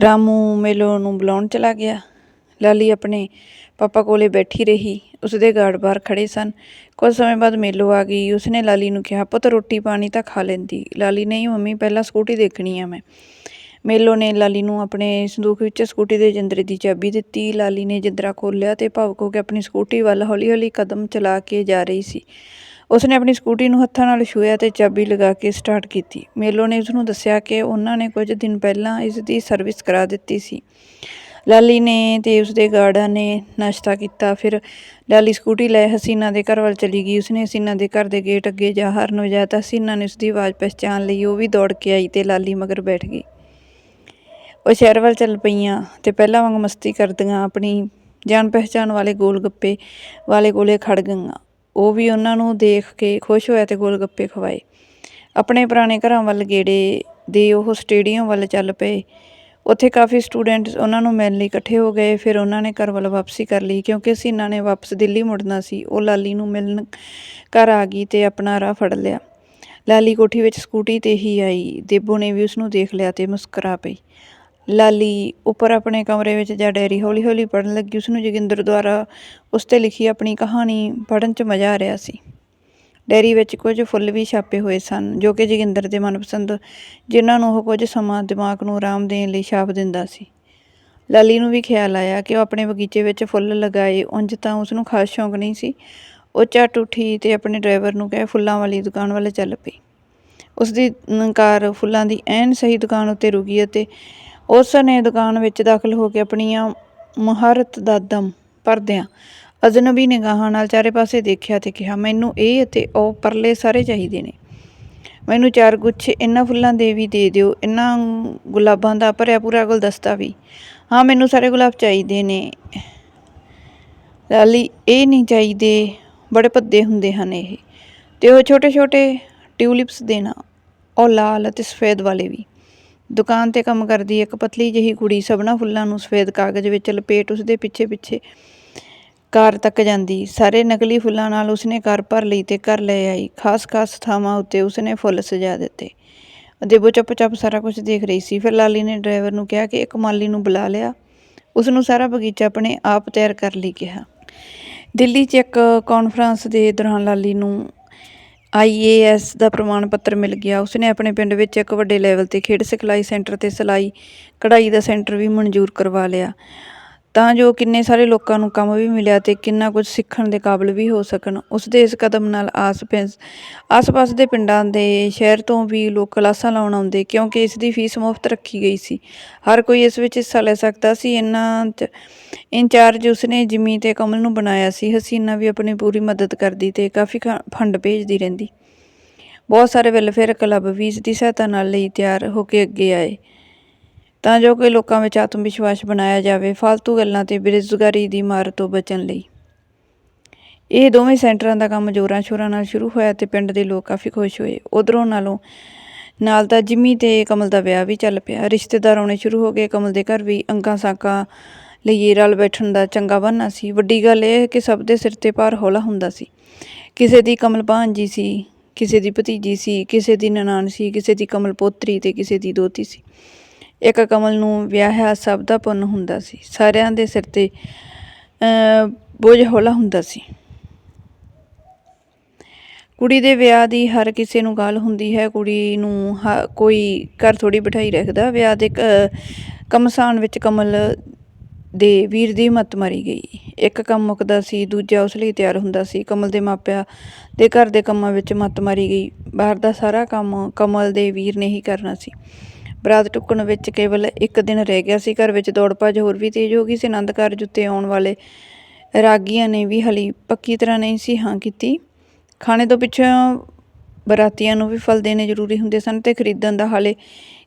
ਰਾਮੂ ਮੇਲੋ ਨੂੰ ਬੁਲਾਉਣ ਚਲਾ ਗਿਆ। ਲਾਲੀ ਆਪਣੇ ਪਾਪਾ ਕੋਲੇ ਬੈਠੀ ਰਹੀ। ਉਸਦੇ ਗਾਰਡ ਬਾਹਰ ਖੜੇ ਸਨ। ਕੁਝ ਸਮੇਂ ਬਾਅਦ ਮੇਲੋ ਆ ਗਈ। ਉਸਨੇ ਲਾਲੀ ਨੂੰ ਕਿਹਾ, ਪੁੱਤ, ਰੋਟੀ ਪਾਣੀ ਤਾਂ ਖਾ ਲੈਂਦੀ। ਲਾਲੀ, ਨਹੀਂ, ਮੰਮੀ, ਪਹਿਲਾਂ ਸਕੂਟੀ ਦੇਖਣੀ ਆ ਮੈਂ। ਮੇਲੋ ਨੇ ਲਾਲੀ ਨੂੰ ਆਪਣੇ ਸੰਦੂਕ ਵਿੱਚ ਸਕੂਟੀ ਦੇ ਜਿੰਦਰੇ ਦੀ ਚਾਬੀ ਦਿੱਤੀ। ਲਾਲੀ ਨੇ ਜਿੰਦਰਾ ਖੋਲ੍ਹਿਆ ਤੇ ਭਾਵਕ ਹੋ ਕੇ ਆਪਣੀ ਸਕੂਟੀ ਵੱਲ ਹੌਲੀ-ਹੌਲੀ ਕਦਮ ਚਲਾ ਕੇ ਜਾ ਰਹੀ ਸੀ। ਉਸਨੇ ਆਪਣੀ ਸਕੂਟੀ ਨੂੰ ਹੱਥਾਂ ਨਾਲ ਛੂਹਿਆ ਤੇ ਚਾਬੀ ਲਗਾ ਕੇ ਸਟਾਰਟ ਕੀਤੀ। ਮੇਲੋ ਨੇ ਉਸਨੂੰ ਦੱਸਿਆ ਕਿ ਉਹਨਾਂ ਨੇ ਕੁਝ ਦਿਨ ਪਹਿਲਾਂ ਇਸ ਦੀ ਸਰਵਿਸ ਕਰਾ ਦਿੱਤੀ ਸੀ। ਲਾਲੀ ਨੇ ਤੇ ਉਸਦੇ ਗਾਰਡਾਂ ਨੇ ਨਾਸ਼ਤਾ ਕੀਤਾ। ਫਿਰ ਲਾਲੀ ਸਕੂਟੀ ਲੈ ਹਸੀਨਾ ਦੇ ਘਰ ਵੱਲ ਚਲੀ ਗਈ। ਉਸਨੇ ਹਸੀਨਾ ਦੇ ਘਰ ਦੇ ਗੇਟ ਅੱਗੇ ਜਾ ਹਰਨ ਵਜਾਇਆ ਤਾਂ ਹਸੀਨਾ ਨੇ ਉਸਦੀ ਆਵਾਜ਼ ਪਛਾਣ ਲਈ ਉਹ ਵੀ ਦੌੜ ਕੇ ਆਈ ਤੇ ਲਾਲੀ ਮਗਰ ਬੈਠ ਗਈ। ਉਹ ਸ਼ਹਿਰ ਵੱਲ ਚੱਲ ਪਈਆਂ ਤੇ ਪਹਿਲਾਂ ਵਾਂਗ ਮਸਤੀ ਕਰਦੀਆਂ, ਆਪਣੀ ਜਾਣ ਪਹਿਚਾਣ ਵਾਲੇ ਗੋਲ ਗੱਪੇ ਵਾਲੇ ਕੋਲੇ ਖੜ ਗਈਆਂ। ਉਹ ਵੀ ਉਹਨਾਂ ਨੂੰ ਦੇਖ ਕੇ ਖੁਸ਼ ਹੋਇਆ ਤੇ ਗੋਲ ਗੱਪੇ ਖਵਾਏ। ਆਪਣੇ ਪੁਰਾਣੇ ਘਰਾਂ ਵੱਲ ਗੇੜੇ ਦੇ ਉਹ ਸਟੇਡੀਅਮ ਵੱਲ ਚੱਲ ਪਏ। ਉੱਥੇ ਕਾਫੀ ਸਟੂਡੈਂਟਸ ਉਹਨਾਂ ਨੂੰ ਮਿਲਣ ਲਈ ਇਕੱਠੇ ਹੋ ਗਏ, ਫਿਰ ਉਹਨਾਂ ਨੇ ਘਰ ਵੱਲ ਵਾਪਸੀ ਕਰ ਲਈ, ਕਿਉਂਕਿ ਸੀਨਾ ਨੇ ਵਾਪਸ ਦਿੱਲੀ ਮੁੜਨਾ ਸੀ। ਉਹ ਲਾਲੀ ਨੂੰ ਮਿਲਣ ਘਰ ਆ ਗਈ ਤੇ ਆਪਣਾ ਰਾਹ ਫੜ ਲਿਆ। ਲਾਲੀ ਕੋਠੀ ਵਿੱਚ ਸਕੂਟੀ ਤੇ ਹੀ ਆਈ। ਦੇਬੋ ਨੇ ਵੀ ਉਸ ਨੂੰ ਦੇਖ ਲਿਆ ਤੇ ਮੁਸਕਰਾ ਪਈ। ਲਾਲੀ ਉੱਪਰ ਆਪਣੇ ਕਮਰੇ ਵਿੱਚ ਜਾਂ ਡੈਰੀ ਹੌਲੀ-ਹੌਲੀ ਪੜ੍ਹਨ ਲੱਗੀ ਉਸ ਨੂੰ ਜੋਗਿੰਦਰ ਦੁਆਰਾ ਉਸ ਤੇ ਲਿਖੀ ਆਪਣੀ ਕਹਾਣੀ ਪੜ੍ਹਨ 'ਚ ਮਜ਼ਾ ਆ ਰਿਹਾ ਸੀ। ਡੈਰੀ ਵਿੱਚ ਕੁਝ ਫੁੱਲ ਵੀ ਛਾਪੇ ਹੋਏ ਸਨ, ਜੋ ਕਿ ਜੋਗਿੰਦਰ ਦੇ ਮਨਪਸੰਦ, ਜਿਨ੍ਹਾਂ ਨੂੰ ਉਹ ਕੁਝ ਸਮਾਂ ਦਿਮਾਗ ਨੂੰ ਆਰਾਮ ਦੇਣ ਲਈ ਛਾਪ ਦਿੰਦਾ ਸੀ। ਲਾਲੀ ਨੂੰ ਵੀ ਖਿਆਲ ਆਇਆ ਕਿ ਉਹ ਆਪਣੇ ਬਗੀਚੇ ਵਿੱਚ ਫੁੱਲ ਲਗਾਏ ਉਂਝ ਤਾਂ ਉਸ ਨੂੰ ਖਾਸ ਸ਼ੌਂਕ ਨਹੀਂ ਸੀ। ਉਹ ਝੱਟ ਉੱਠੀ ਤੇ ਆਪਣੇ ਡਰਾਈਵਰ ਨੂੰ ਕਹੇ, ਫੁੱਲਾਂ ਵਾਲੀ ਦੁਕਾਨ ਵੱਲ ਚੱਲ ਪਈ। ਉਸ ਦੀ ਕਾਰ ਫੁੱਲਾਂ ਦੀ ਐਨ ਸਹੀ ਦੁਕਾਨ ਉੱਤੇ ਰੁਕੀ ਅਤੇ ਉਸ ਨੇ ਦੁਕਾਨ ਵਿੱਚ ਦਾਖਲ ਹੋ ਕੇ ਆਪਣੀਆਂ ਮਹਾਰਤ ਦਾ ਦਮ ਭਰਦਿਆਂ ਅਜਨਬੀ ਨਿਗਾਹਾਂ ਨਾਲ ਚਾਰੇ ਪਾਸੇ ਦੇਖਿਆ ਤੇ ਕਿਹਾ, ਮੈਨੂੰ ਇਹ ਅਤੇ ਉਹ ਪਰਲੇ ਸਾਰੇ ਚਾਹੀਦੇ ਨੇ। ਮੈਨੂੰ ਚਾਰ ਗੁੱਛੇ ਇਹਨਾਂ ਫੁੱਲਾਂ ਦੇ ਵੀ ਦੇ ਦਿਓ। ਇਹਨਾਂ ਗੁਲਾਬਾਂ ਦਾ ਭਰਿਆ ਪੂਰਾ ਗੁਲਦਸਤਾ ਵੀ। ਹਾਂ, ਮੈਨੂੰ ਸਾਰੇ ਗੁਲਾਬ ਚਾਹੀਦੇ ਨੇ। ਲਾਲੀ, ਇਹ ਨਹੀਂ ਚਾਹੀਦੇ। ਬੜੇ ਭੱਦੇ ਹੁੰਦੇ ਹਨ ਇਹ। ਤੇ ਉਹ ਛੋਟੇ ਛੋਟੇ ਟਿਊਲਿਪਸ ਦੇਣਾ, ਉਹ ਲਾਲ ਅਤੇ ਸਫੇਦ ਵਾਲੇ ਵੀ। ਦੁਕਾਨ ਤੇ ਕੰਮ ਕਰਦੀ ਇੱਕ ਪਤਲੀ ਜਿਹੀ ਕੁੜੀ ਸਭਨਾ ਫੁੱਲਾਂ ਨੂੰ ਸਫੇਦ ਕਾਗਜ਼ ਵਿੱਚ ਲਪੇਟ ਉਸਦੇ ਪਿੱਛੇ ਪਿੱਛੇ ਕਾਰ ਤੱਕ ਜਾਂਦੀ। ਸਾਰੇ ਨਕਲੀ ਫੁੱਲਾਂ ਨਾਲ ਉਸਨੇ ਕਾਰ ਭਰ ਲਈ ਤੇ ਘਰ ਲੈ ਆਈ। ਖਾਸ-ਖਾਸ ਥਾਵਾਂ ਉੱਤੇ ਉਸਨੇ ਫੁੱਲ ਸਜਾ ਦਿੱਤੇ। ਦੇਬੋ ਚੁੱਪ-ਚਾਪ ਸਾਰਾ ਕੁਝ ਦੇਖ ਰਹੀ ਸੀ। ਫਿਰ ਲਾਲੀ ਨੇ ਡਰਾਈਵਰ ਨੂੰ ਕਿਹਾ ਕਿ ਇੱਕ ਮਾਲੀ ਨੂੰ ਬੁਲਾ ਲਿਆ। ਉਸ ਨੂੰ ਸਾਰਾ ਬਗੀਚਾ ਆਪਣੇ ਆਪ ਤਿਆਰ ਕਰ ਲਈ ਕਿਹਾ। ਦਿੱਲੀ 'ਚ ਇੱਕ ਕਾਨਫਰੰਸ ਦੇ ਦੌਰਾਨ ਲਾਲੀ ਨੂੰ ਆਈਏਐਸ ਦਾ ਪ੍ਰਮਾਣ ਪੱਤਰ ਮਿਲ ਗਿਆ। ਉਸਨੇ ਆਪਣੇ ਪਿੰਡ ਵਿੱਚ ਇੱਕ ਵੱਡੇ ਲੈਵਲ ਤੇ ਖੇਡ ਸਿਖਲਾਈ ਸੈਂਟਰ ਤੇ ਸਿਲਾਈ ਕਢਾਈ ਦਾ ਸੈਂਟਰ ਵੀ ਮਨਜ਼ੂਰ ਕਰਵਾ ਲਿਆ। ਤਾਂ ਜੋ ਕਿੰਨੇ ਸਾਰੇ ਲੋਕਾਂ ਨੂੰ ਕੰਮ ਵੀ ਮਿਲਿਆ ਤੇ ਕਿੰਨਾ ਕੁਝ ਸਿੱਖਣ ਦੇ ਕਾਬਿਲ ਵੀ ਹੋ ਸਕਣ। ਉਸ ਦੇ ਇਸ ਕਦਮ ਨਾਲ ਆਸ-ਪਾਸ ਆਸ-ਪਾਸ ਦੇ ਪਿੰਡਾਂ ਦੇ ਸ਼ਹਿਰ ਤੋਂ ਵੀ ਲੋਕ ਕਲਾਸਾਂ ਲਾਉਣ ਆਉਂਦੇ, ਕਿਉਂਕਿ ਇਸ ਦੀ ਫੀਸ ਮੁਫਤ ਰੱਖੀ ਗਈ ਸੀ। ਹਰ ਕੋਈ ਇਸ ਵਿੱਚ ਹਿੱਸਾ ਲੈ ਸਕਦਾ ਸੀ। ਇਹਨਾਂ 'ਚ ਇੰਚਾਰਜ ਉਸਨੇ ਜਿਮੀ ਤੇ ਕਮਲ ਨੂੰ ਬਣਾਇਆ ਸੀ। ਹਸੀਨਾ ਵੀ ਆਪਣੀ ਪੂਰੀ ਮਦਦ ਕਰਦੀ ਤੇ ਕਾਫੀ ਖ- ਫੰਡ ਭੇਜਦੀ ਰਹਿੰਦੀ। ਬਹੁਤ ਸਾਰੇ ਵੈਲਫੇਅਰ ਕਲੱਬ ਵੀ ਇਸ ਦੀ ਸਹਾਇਤਾ ਨਾਲ ਲਈ ਤਿਆਰ ਹੋ ਕੇ ਅੱਗੇ ਆਏ। ਤਾਂ ਜੋ ਕਿ ਲੋਕਾਂ ਵਿੱਚ ਆਤਮ ਵਿਸ਼ਵਾਸ ਬਣਾਇਆ ਜਾਵੇ ਫालतू ਗੱਲਾਂ ਤੇ ਬੇਰੁਜ਼ਗਾਰੀ ਦੀ ਮਾਰ ਤੋਂ ਬਚਣ ਲਈ। ਇਹ ਦੋਵੇਂ ਸੈਂਟਰਾਂ ਦਾ ਕੰਮ ਜੋਰਾਂ ਸ਼ੋਰਾਂ ਨਾਲ ਸ਼ੁਰੂ ਹੋਇਆ ਤੇ ਪਿੰਡ ਦੇ ਲੋਕ ਕਾਫੀ ਖੁਸ਼ ਹੋਏ। ਉਧਰੋਂ ਨਾਲੋਂ ਨਾਲ ਤਾਂ ਜਿਮੀ ਤੇ ਕਮਲ ਦਾ ਵਿਆਹ ਵੀ ਚੱਲ ਪਿਆ। ਰਿਸ਼ਤੇਦਾਰ ਆਉਣੇ ਸ਼ੁਰੂ ਹੋ ਗਏ। ਕਮਲ ਦੇ ਘਰ ਵੀ ਅੰਕਾਂ ਸਾਕਾਂ ਲਈ ਰਲ ਬੈਠਣ ਦਾ ਚੰਗਾ ਬਹਾਨਾ ਸੀ। ਵੱਡੀ ਗੱਲ ਇਹ ਹੈ ਕਿ ਸਭ ਦੇ ਸਿਰ ਤੇ ਭਾਰ ਹੌਲਾ ਹੁੰਦਾ ਸੀ। ਕਿਸੇ ਦੀ ਕਮਲ ਭਾਂਜੀ ਸੀ, ਕਿਸੇ ਦੀ ਭਤੀਜੀ ਸੀ, ਕਿਸੇ ਦੀ ਨਨਾਣ ਸੀ, ਕਿਸੇ ਦੀ ਕਮਲ ਪੋਤਰੀ ਤੇ ਕਿਸੇ ਦੀ ਦੋਤੀ ਸੀ। ਇੱਕ ਕਮਲ ਨੂੰ ਵਿਆਹਿਆ ਸਭ ਦਾ ਪੁੰਨ ਹੁੰਦਾ ਸੀ। ਸਾਰਿਆਂ ਦੇ ਸਿਰ ਤੇ ਬੋਝ ਹੌਲਾ ਹੁੰਦਾ ਸੀ। ਕੁੜੀ ਦੇ ਵਿਆਹ ਦੀ ਹਰ ਕਿਸੇ ਨੂੰ ਗੱਲ ਹੁੰਦੀ ਹੈ। ਕੁੜੀ ਨੂੰ ਹ- ਕੋਈ ਘਰ ਥੋੜੀ ਬਿਠਾਈ ਰੱਖਦਾ। ਵਿਆਹ ਦੇ ਕ- ਕਮਸਾਨ ਵਿੱਚ ਕਮਲ ਦੇ ਵੀਰ ਦੀ ਮੱਤ ਮਾਰੀ ਗਈ। ਇੱਕ ਕੰਮ ਮੁੱਕਦਾ ਸੀ, ਦੂਜਾ ਉਸ ਲਈ ਤਿਆਰ ਹੁੰਦਾ ਸੀ। ਕਮਲ ਦੇ ਮਾਪਿਆਂ ਦੇ ਘਰ ਦੇ ਕੰਮਾਂ ਵਿੱਚ ਮੱਤ ਮਾਰੀ ਗਈ। ਬਾਹਰ ਦਾ ਸਾਰਾ ਕੰਮ ਕਮਲ ਦੇ ਵੀਰ ਨੇ ਹੀ ਕਰਨਾ ਸੀ। ਬਰਾਤ ਟੁੱਕਣ ਵਿੱਚ ਕੇਵਲ ਇੱਕ ਦਿਨ ਰਹਿ ਗਿਆ ਸੀ। ਘਰ ਵਿੱਚ ਦੌੜ ਭੱਜ ਹੋਰ ਵੀ ਤੇਜ਼ ਹੋ ਗਈ ਸੀ। ਆਨੰਦ ਕਾਰਜ ਉੱਤੇ ਆਉਣ ਵਾਲੇ ਰਾਗੀਆਂ ਨੇ ਵੀ ਹਲੀ ਪੱਕੀ ਤਰ੍ਹਾਂ ਨਹੀਂ ਸੀ ਹਾਂ ਕੀਤੀ। ਖਾਣੇ ਤੋਂ ਪਿੱਛੋਂ ਬਰਾਤੀਆਂ ਨੂੰ ਵੀ ਫਲ ਦੇਣੇ ਜ਼ਰੂਰੀ ਹੁੰਦੇ ਸਨ ਤੇ ਖਰੀਦਣ ਦਾ ਹਾਲੇ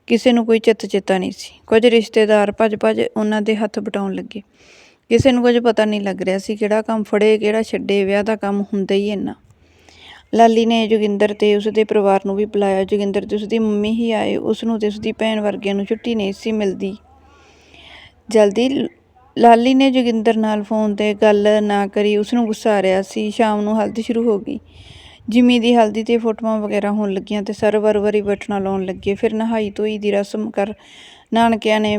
ਕਿਸੇ ਨੂੰ ਕੋਈ ਚਿੱਤ ਚੇਤਾ ਨਹੀਂ ਸੀ। ਕੁਝ ਰਿਸ਼ਤੇਦਾਰ ਭੱਜ ਭੱਜ ਉਹਨਾਂ ਦੇ ਹੱਥ ਬਟਾਉਣ ਲੱਗੇ। ਕਿਸੇ ਨੂੰ ਕੁਝ ਪਤਾ ਨਹੀਂ ਲੱਗ ਰਿਹਾ ਸੀ ਕਿਹੜਾ ਕੰਮ ਫੜੇ, ਕਿਹੜਾ ਛੱਡੇ, ਵਿਆਹ ਦਾ ਕੰਮ ਹੁੰਦਾ ਹੀ ਇੰਨਾ। ਲਾਲੀ ਨੇ ਜੋਗਿੰਦਰ ਤੇ ਉਸਦੇ ਪਰਿਵਾਰ ਨੂੰ ਵੀ ਬੁਲਾਇਆ। ਜੋਗਿੰਦਰ ਤੇ ਉਸਦੀ ਮੰਮੀ ਹੀ ਆਏ। ਉਸ ਨੂੰ ਤੇ ਉਸਦੀ ਭੈਣ ਵਰਗਿਆਂ ਨੂੰ ਛੁੱਟੀ ਨਹੀਂ ਸੀ ਮਿਲਦੀ। ਜਲਦੀ ਲ- ਲਾਲੀ ਨੇ ਜੋਗਿੰਦਰ ਨਾਲ ਫੋਨ ਤੇ ਗੱਲ ਨਾ ਕਰੀ। ਉਸ ਨੂੰ ਗੁੱਸਾ ਆ ਰਿਹਾ ਸੀ। ਸ਼ਾਮ ਨੂੰ ਹਲਦੀ ਸ਼ੁਰੂ ਹੋ ਗਈ। ਜਿਮੀ ਦੀ ਹਲਦੀ ਤੇ ਫੋਟੋਆਂ ਵਗੈਰਾ ਹੋਣ ਲੱਗੀਆਂ ਤੇ ਸਰ ਵਰਵਰੀ ਬੈਠਣਾ ਲਾਉਣ ਲੱਗੇ। ਫਿਰ ਨਹਾਈ ਧੋਈ ਦੀ ਰਸਮ ਕਰ ਨਾਨਕਿਆਂ ਨੇ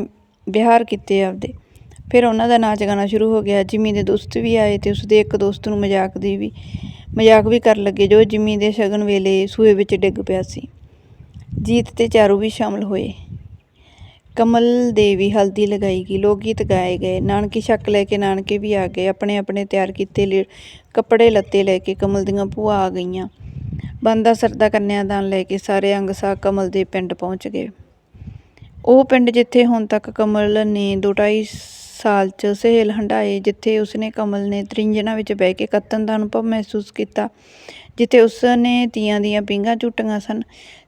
ਵਿਹਾਰ ਕੀਤੇ ਆਪਦੇ। ਫਿਰ ਉਹਨਾਂ ਦਾ ਨਾਚ ਗਾਣਾ ਸ਼ੁਰੂ ਹੋ ਗਿਆ, ਜਿਮੀ ਦੇ ਦੋਸਤ ਵੀ ਆਏ ਤੇ ਉਸਦੇ ਇੱਕ ਦੋਸਤ ਨੂੰ ਮਜ਼ਾਕ ਦੀ ਵੀ, ਮਜ਼ਾਕ ਵੀ ਕਰਨ ਲੱਗੇ ਜੋ ਜਿਮੀ ਦੇ ਸ਼ਗਨ ਵੇਲੇ ਸੂਏ ਵਿੱਚ ਡਿੱਗ ਪਿਆ ਸੀ। ਜੀਤ ਤੇ ਚਾਰੂ ਵੀ ਸ਼ਾਮਲ ਹੋਏ। ਕਮਲ ਦੇ ਵੀ ਹਲਦੀ ਲਗਾਈ ਗਈ ਲੋਕ ਗੀਤ ਗਾਏ ਗਏ। ਨਾਨਕੀ ਛੱਕ ਲੈ ਕੇ ਨਾਨਕੇ ਵੀ ਆ ਗਏ। ਆਪਣੇ ਆਪਣੇ ਤਿਆਰ ਕੀਤੇ ਲੇ, ਕੱਪੜੇ ਲੱਤੇ ਲੈ ਕੇ ਕਮਲ ਦੀਆਂ ਭੂਆ ਆ ਗਈਆਂ। ਬੰਦਾ ਸਰਦਾ ਕੰਨਿਆਦਾਨ ਲੈ ਕੇ ਸਾਰੇ ਅੰਗ ਸਾਕ ਕਮਲ ਦੇ ਪਿੰਡ ਪਹੁੰਚ ਗਏ। ਉਹ ਪਿੰਡ ਜਿੱਥੇ ਹੁਣ ਤੱਕ ਕਮਲ ਨੇ ਦੋ ਢਾਈ ਸਾਲ ਚ ਸਹੇਲ ਹੰਢਾਏ, ਜਿੱਥੇ ਉਸਨੇ ਕਮਲ ਨੇ ਤ੍ਰਿੰਜਣਾ ਵਿੱਚ ਬਹਿ ਕੇ ਕੱਤਣ ਦਾ ਅਨੁਭਵ ਮਹਿਸੂਸ ਕੀਤਾ, ਜਿੱਥੇ ਉਸਨੇ ਤੀਆਂ ਦੀਆਂ ਪੀਂਘਾਂ ਝੁੱਟੀਆਂ ਸਨ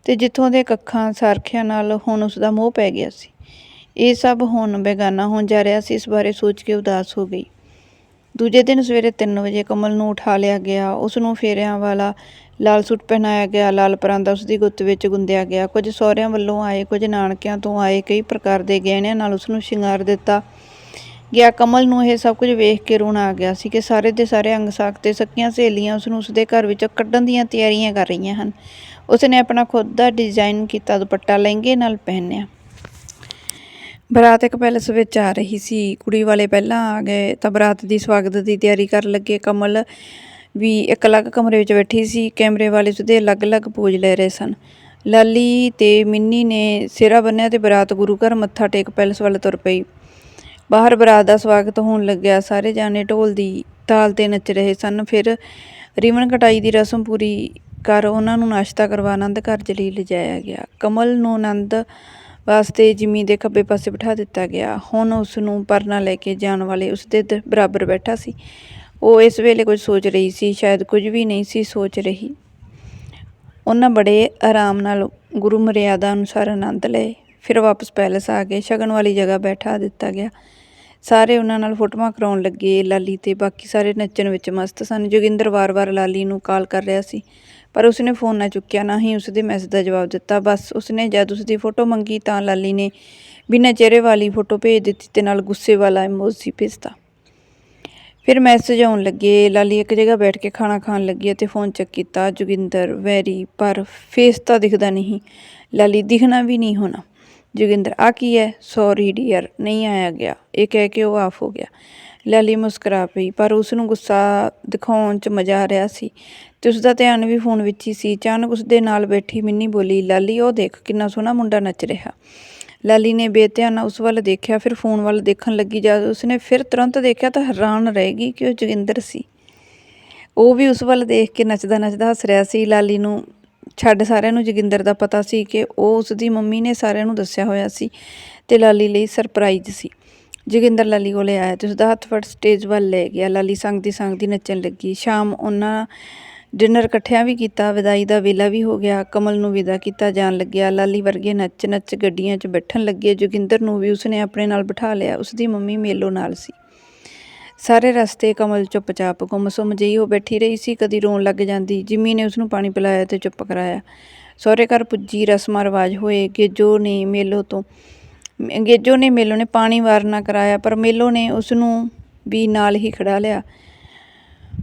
ਤੇ ਜਿੱਥੋਂ ਦੇ ਕੱਖਾਂ ਸਾਰਖਿਆਂ ਨਾਲ ਹੁਣ ਉਸਦਾ ਮੋਹ ਪੈ ਗਿਆ ਸੀ। ਇਹ ਸਭ ਹੁਣ ਬੇਗਾਨਾ ਹੋਣ ਜਾ ਰਿਹਾ ਸੀ, ਇਸ ਬਾਰੇ ਸੋਚ ਕੇ ਉਦਾਸ ਹੋ ਗਈ। ਦੂਜੇ ਦਿਨ ਸਵੇਰੇ 3 ਵਜੇ ਕਮਲ ਨੂੰ ਉਠਾ ਲਿਆ ਗਿਆ। ਉਸ ਨੂੰ ਫੇਰਿਆਂ ਵਾਲਾ ਲਾਲ ਸੂਟ ਪਹਿਨਾਇਆ ਗਿਆ। ਲਾਲ ਪਰਾਂਦਾ ਉਸ ਦੀ ਗੁੱਤ ਵਿੱਚ ਗੁੰਦਿਆ ਗਿਆ। ਕੁਝ ਸਹੁਰਿਆਂ ਵੱਲੋਂ ਆਏ, ਕੁਝ ਨਾਨਕਿਆਂ ਤੋਂ ਆਏ ਕਈ ਪ੍ਰਕਾਰ ਦੇ ਗਹਿਣਿਆਂ ਨਾਲ ਉਸ ਨੂੰ ਸ਼ਿੰਗਾਰ ਦਿੱਤਾ। ਗਿਆ, ਕਮਲ ਨੂੰ ਇਹ ਸਭ ਕੁਝ ਵੇਖ ਕੇ ਰੋਣਾ ਆ ਗਿਆ ਸੀ ਕਿ ਸਾਰੇ ਦੇ ਸਾਰੇ ਅੰਗ ਸਾਕ ਤੇ ਸਕੀਆਂ ਸਹੇਲੀਆਂ ਉਸ ਨੂੰ ਉਸਦੇ ਘਰ ਵਿੱਚੋਂ ਕੱਢਣ ਦੀਆਂ ਤਿਆਰੀਆਂ ਕਰ ਰਹੀਆਂ ਹਨ। ਉਸਨੇ ਆਪਣਾ ਖੁਦ ਦਾ ਡਿਜ਼ਾਈਨ ਕੀਤਾ, ਦੁਪੱਟਾ ਲਹਿੰਗੇ ਨਾਲ ਪਹਿਨਿਆ। ਬਰਾਤ ਇੱਕ ਪੈਲਸ ਵਿੱਚ ਆ ਰਹੀ ਸੀ। ਕੁੜੀ ਵਾਲੇ ਪਹਿਲਾਂ ਆ ਗਏ ਤਾਂ ਬਰਾਤ ਦੀ ਸਵਾਗਤ ਦੀ ਤਿਆਰੀ ਕਰਨ ਲੱਗੇ। ਕਮਲ ਵੀ ਇੱਕ ਅਲੱਗ ਕਮਰੇ ਵਿੱਚ ਬੈਠੀ ਸੀ। ਕੈਮਰੇ ਵਾਲੇ ਉਸਦੇ ਅਲੱਗ-ਅਲੱਗ ਪੋਜ਼ ਲੈ ਰਹੇ ਸਨ। ਲਾਲੀ ਤੇ ਮਿੰਨੀ ਨੇ ਸਿਰਾ ਬੰਨਿਆ ਤੇ ਬਰਾਤ ਗੁਰੂ ਘਰ ਮੱਥਾ ਟੇਕ ਪੈਲਸ ਵੱਲ ਤੁਰ ਪਈ। ਬਾਹਰ ਬਰਾਤ ਦਾ ਸਵਾਗਤ ਹੋਣ ਲੱਗਿਆ। ਸਾਰੇ ਜਾਣੇ ਢੋਲ ਦੀ ਤਾਲ ਤੇ ਨੱਚ ਰਹੇ ਸਨ। ਫਿਰ ਰਿਵਨ ਕਟਾਈ ਦੀ ਰਸਮ ਪੂਰੀ ਕਰ ਉਹਨਾਂ ਨੂੰ ਨਾਸ਼ਤਾ ਕਰਵਾ ਆਨੰਦ ਘਰ ਲਈ ਲਿਜਾਇਆ ਗਿਆ। ਕਮਲ ਨੂੰ ਆਨੰਦ ਵਾਸਤੇ ਜਿਮੀ ਦੇ ਖੱਬੇ ਪਾਸੇ ਬਿਠਾ ਦਿੱਤਾ ਗਿਆ। ਹੁਣ ਉਸ ਨੂੰ ਪਰਨਾ ਲੈ ਕੇ ਜਾਣ ਵਾਲੇ ਉਸ ਦੇ ਦ- ਬਰਾਬਰ ਬੈਠਾ ਸੀ। ਉਹ ਇਸ ਵੇਲੇ ਕੁਝ ਸੋਚ ਰਹੀ ਸੀ, ਸ਼ਾਇਦ ਕੁਝ ਵੀ ਨਹੀਂ ਸੀ ਸੋਚ ਰਹੀ। ਉਹਨਾਂ ਬੜੇ ਆਰਾਮ ਨਾਲ ਗੁਰੂ ਮਰਿਆਦਾ ਅਨੁਸਾਰ ਆਨੰਦ ਲਏ। ਫਿਰ ਵਾਪਸ ਪੈਲਸ ਆ ਕੇ ਸ਼ਗਨ ਵਾਲੀ ਜਗ੍ਹਾ ਬੈਠਾ ਦਿੱਤਾ ਗਿਆ। ਸਾਰੇ ਉਹਨਾਂ ਨਾਲ ਫੋਟੋਆਂ ਕਰਾਉਣ ਲੱਗੇ, ਲਾਲੀ ਤੇ ਬਾਕੀ ਸਾਰੇ ਨੱਚਣ ਵਿੱਚ ਮਸਤ ਸਨ। ਜੋਗਿੰਦਰ ਵਾਰ-ਵਾਰ ਲਾਲੀ ਨੂੰ ਕਾਲ ਕਰ ਰਿਹਾ ਸੀ, ਪਰ ਉਸਨੇ ਫੋਨ ਨਾ ਚੁੱਕਿਆ, ਨਾ ਹੀ ਉਸਦੇ ਮੈਸੇਜ ਦਾ ਜਵਾਬ ਦਿੱਤਾ। ਬਸ ਉਸਨੇ ਜਦ ਉਸਦੀ ਫੋਟੋ ਮੰਗੀ ਤਾਂ ਲਾਲੀ ਨੇ ਬਿਨਾਂ ਚਿਹਰੇ ਵਾਲੀ ਫੋਟੋ ਭੇਜ ਦਿੱਤੀ ਤੇ ਨਾਲ ਗੁੱਸੇ ਵਾਲਾ ਇਮੋਜੀ ਭੇਜਤਾ। ਫਿਰ ਮੈਸੇਜ ਆਉਣ ਲੱਗੇ, ਲਾਲੀ ਇੱਕ ਜਗ੍ਹਾ ਬੈਠ ਕੇ ਖਾਣਾ ਖਾਣ ਲੱਗੀ ਅਤੇ ਫੋਨ ਚੈੱਕ ਕੀਤਾ। ਜੋਗਿੰਦਰ, ਵੈਰੀ, ਪਰ ਫੇਸ ਤਾਂ ਦਿਖਦਾ ਨਹੀਂ। ਲਾਲੀ, ਦਿਖਣਾ ਵੀ ਨਹੀਂ ਹੋਣਾ। ਜੋਗਿੰਦਰ ਆ ਕੀ ਹੈ? ਸੌਰੀ ਡੀਅਰ ਨਹੀਂ ਆਇਆ ਗਿਆ। ਇਹ ਕਹਿ ਕੇ ਉਹ ਆਫ ਹੋ ਗਿਆ। ਲਾਲੀ ਮੁਸਕਰਾ ਪਈ, ਪਰ ਉਸ ਨੂੰ ਗੁੱਸਾ ਦਿਖਾਉਣ 'ਚ ਮਜ਼ਾ ਆ ਰਿਹਾ ਸੀ। ਤੇ ਉਸ ਦਾ ਧਿਆਨ ਵੀ ਫੋਨ ਵਿੱਚ ਹੀ ਸੀ। ਅਚਾਨਕ ਉਸ ਦੇ ਨਾਲ ਬੈਠੀ ਮਿੰਨੀ ਬੋਲੀ, ਲਾਲੀ, ਉਹ ਦੇਖ, ਕਿੰਨਾ ਸੋਹਣਾ ਮੁੰਡਾ ਨੱਚ ਰਿਹਾ। ਲਾਲੀ ਨੇ ਬੇਧਿਆਨ ਉਸ ਵੱਲ ਦੇਖਿਆ, ਫਿਰ ਫੋਨ ਵੱਲ ਦੇਖਣ ਲੱਗੀ। ਜਦ ਉਸਨੇ ਫਿਰ ਤੁਰੰਤ ਦੇਖਿਆ ਤਾਂ ਹੈਰਾਨ ਰਹਿ ਗਈ ਕਿ ਉਹ ਜੋਗਿੰਦਰ ਸੀ। ਉਹ ਵੀ ਉਸ ਵੱਲ ਦੇਖ ਕੇ ਨੱਚਦਾ ਨੱਚਦਾ ਹੱਸ ਰਿਹਾ ਸੀ। ਲਾਲੀ ਨੂੰ ਛੱਡ ਸਾਰਿਆਂ ਨੂੰ, ਜੋਗਿੰਦਰ ਦਾ ਪਤਾ ਸੀ ਕਿ ਉਹ ਉਸ ਦੀ ਮੰਮੀ ਨੇ ਸਾਰਿਆਂ ਨੂੰ ਦੱਸਿਆ ਹੋਇਆ ਸੀ ਤੇ ਲਾਲੀ ਲਈ ਸਰਪ੍ਰਾਈਜ਼ ਸੀ। ਜੋਗਿੰਦਰ ਲਾਲੀ ਕੋਲੇ ਆਇਆ ਤੇ ਉਸਦਾ ਹੱਥ ਫੜ ਸਟੇਜ ਵੱਲ ਲੈ ਗਿਆ। ਲਾਲੀ ਸੰਗਦੀ ਸੰਗਦੀ ਨੱਚਣ ਲੱਗੀ। ਸ਼ਾਮ ਉਹਨਾਂ ਡਿਨਰ ਇਕੱਠਿਆਂ ਵੀ ਕੀਤਾ, ਵਿਦਾਈ ਦਾ ਵੇਲਾ ਵੀ ਹੋ ਗਿਆ, ਕਮਲ ਨੂੰ ਵਿਦਾ ਕੀਤਾ ਜਾਣ ਲੱਗਿਆ। ਲਾਲੀ ਵਰਗੇ ਨੱਚ ਨੱਚ ਗੱਡੀਆਂ 'ਚ ਬੈਠਣ ਲੱਗੇ। ਜੋਗਿੰਦਰ ਨੂੰ ਵੀ ਉਸਨੇ ਆਪਣੇ ਨਾਲ ਬਿਠਾ ਲਿਆ। ਉਸਦੀ ਮੰਮੀ ਮੇਲੋ ਨਾਲ ਸੀ। ਸਾਰੇ ਰਸਤੇ ਕਮਲ ਚੁੱਪਚਾਪ ਗੁੰਮਸੁੰਮ ਜਿਹੀ ਹੋ ਬੈਠੀ ਰਹੀ ਸੀ, ਕਦੀ ਰੋਣ ਲੱਗ ਜਾਂਦੀ। ਜਿੰਮੀ ਨੇ ਉਸਨੂੰ ਪਾਣੀ ਪਿਲਾਇਆ ਤੇ ਚੁੱਪ ਕਰਾਇਆ। ਸਹੁਰੇ ਘਰ ਪੁੱਜੀ, ਰਸਮਾਂ ਰਿਵਾਜ ਹੋਏ, ਗੇਜੋ ਨੇ ਮੇਲੋ ਤੋਂ, ਗੇਜੋ ਨੇ ਮੇਲੋ ਨੇ ਪਾਣੀ ਵਾਰਨਾ ਕਰਾਇਆ, ਪਰ ਮੇਲੋ ਨੇ ਉਸ ਨੂੰ ਵੀ ਨਾਲ ਹੀ ਖੜਾ ਲਿਆ।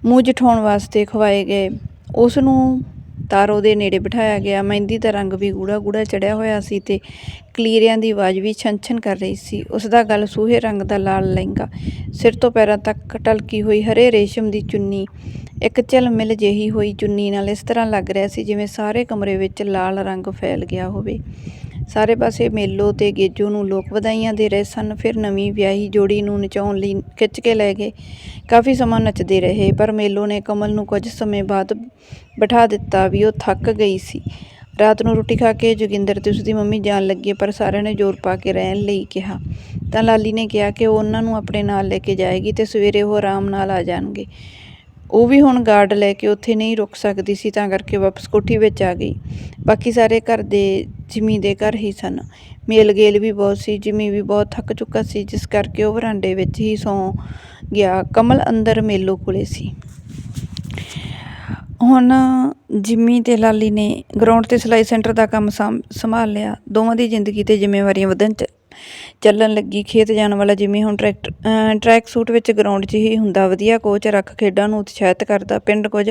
ਮੂੰਹ ਜਠਾਉਣ ਵਾਸਤੇ ਖਵਾਏ ਗਏ। ਉਸ ਨੂੰ ਤਾਰੋ ਦੇ ਨੇੜੇ ਬਿਠਾਇਆ ਗਿਆ। ਮਹਿੰਦੀ ਦਾ ਰੰਗ ਵੀ ਗੂੜਾ ਗੂੜਾ ਚੜਿਆ ਹੋਇਆ ਸੀ ਤੇ ਕਲੀਰਿਆਂ ਦੀ ਆਵਾਜ਼ ਵੀ ਛਨ-ਛਨ ਕਰ ਰਹੀ ਸੀ। ਉਸ ਦਾ ਗਲ ਸੂਹੇ ਰੰਗ ਦਾ ਲਾਲ ਲਹਿੰਗਾ। ਸਿਰ ਤੋਂ ਪੈਰਾਂ ਤੱਕ ਟਲਕੀ ਹੋਈ ਹਰੇ ਰੇਸ਼ਮ ਦੀ ਚੁੰਨੀ। ਇੱਕ ਝਲਮਿਲ ਜਿਹੀ ਹੋਈ ਚੁੰਨੀ ਨਾਲ ਇਸ ਤਰ੍ਹਾਂ ਲੱਗ ਰਿਹਾ ਸੀ ਜਿਵੇਂ ਸਾਰੇ ਕਮਰੇ ਵਿੱਚ ਲਾਲ ਰੰਗ ਫੈਲ ਗਿਆ ਹੋਵੇ। ਸਾਰੇ ਪਾਸੇ ਮੇਲੋ ਤੇ ਗੇਜੋ ਨੂੰ ਲੋਕ ਵਧਾਈਆਂ ਦੇ ਰਹੇ ਸਨ। ਫਿਰ ਨਵੀਂ ਵਿਆਹੀ ਜੋੜੀ ਨੂੰ ਨਚਾਉਣ ਲਈ ਖਿੱਚ ਕੇ ਲੈ ਗਏ। ਕਾਫੀ ਸਮਾਂ ਨੱਚਦੇ ਰਹੇ, ਪਰ ਮੇਲੋ ਨੇ ਕਮਲ ਨੂੰ ਕੁਝ ਸਮੇਂ ਬਾਅਦ ਬਿਠਾ ਦਿੱਤਾ ਵੀ ਉਹ ਥੱਕ ਗਈ ਸੀ। ਰਾਤ ਨੂੰ ਰੋਟੀ ਖਾ ਕੇ ਜੋਗਿੰਦਰ ਤੇ ਉਸਦੀ ਮੰਮੀ ਜਾਣ ਲੱਗੇ, ਪਰ ਸਾਰਿਆਂ ਨੇ ਜ਼ੋਰ ਪਾ ਕੇ ਰਹਿਣ ਲਈ ਕਿਹਾ। ਤਾਂ ਲਾਲੀ ਨੇ ਕਿਹਾ ਕਿ ਉਹ ਉਹਨਾਂ ਨੂੰ ਆਪਣੇ ਨਾਲ ਲੈ ਕੇ ਜਾਏਗੀ ਤੇ ਸਵੇਰੇ ਉਹ ਆਰਾਮ ਨਾਲ ਆ ਜਾਣਗੇ। ਉਹ ਵੀ ਹੁਣ ਗਾਰਡ ਲੈ ਕੇ ਉੱਥੇ ਨਹੀਂ ਰੁਕ ਸਕਦੀ ਸੀ, ਤਾਂ ਕਰਕੇ ਵਾਪਸ ਕੋਠੀ ਵਿੱਚ ਆ ਗਈ। ਬਾਕੀ ਸਾਰੇ ਘਰ ਦੇ, ਜਿਮੀ ਦੇ ਘਰ ਹੀ ਸਨ। ਮੇਲ ਗੇਲ ਵੀ ਬਹੁਤ ਸੀ, ਜਿਮੀ ਵੀ ਬਹੁਤ ਥੱਕ ਚੁੱਕਾ ਸੀ, ਜਿਸ ਕਰਕੇ ਉਹ ਵਰਾਂਡੇ ਵਿੱਚ ਹੀ ਸੌਂ ਗਿਆ। ਕਮਲ ਅੰਦਰ ਮੇਲੋ ਕੋਲੇ ਸੀ। ਹੁਣ ਜਿੰਮੀ ਅਤੇ ਲਾਲੀ ਨੇ ਗਰਾਊਂਡ ਅਤੇ ਸਿਲਾਈ ਸੈਂਟਰ ਦਾ ਕੰਮ ਸਾਂਭ- ਸੰਭਾਲ ਲਿਆ। ਦੋਵਾਂ ਦੀ ਜ਼ਿੰਦਗੀ ਤੇ ਜ਼ਿੰਮੇਵਾਰੀਆਂ ਵਧਣ ਚ ਚੱਲਣ ਲੱਗੀ। ਖੇਤ ਜਾਣ ਵਾਲਾ ਜਿਮੀ ਹੁਣ ਟਰੈਕਟਰ ਟਰੈਕ ਸੂਟ ਵਿੱਚ ਗਰਾਊਂਡ 'ਚ ਹੀ ਹੁੰਦਾ। ਵਧੀਆ ਕੋਚ ਰੱਖ ਖੇਡਾਂ ਨੂੰ ਉਤਸ਼ਾਹਿਤ ਕਰਦਾ। ਪਿੰਡ ਕੁਝ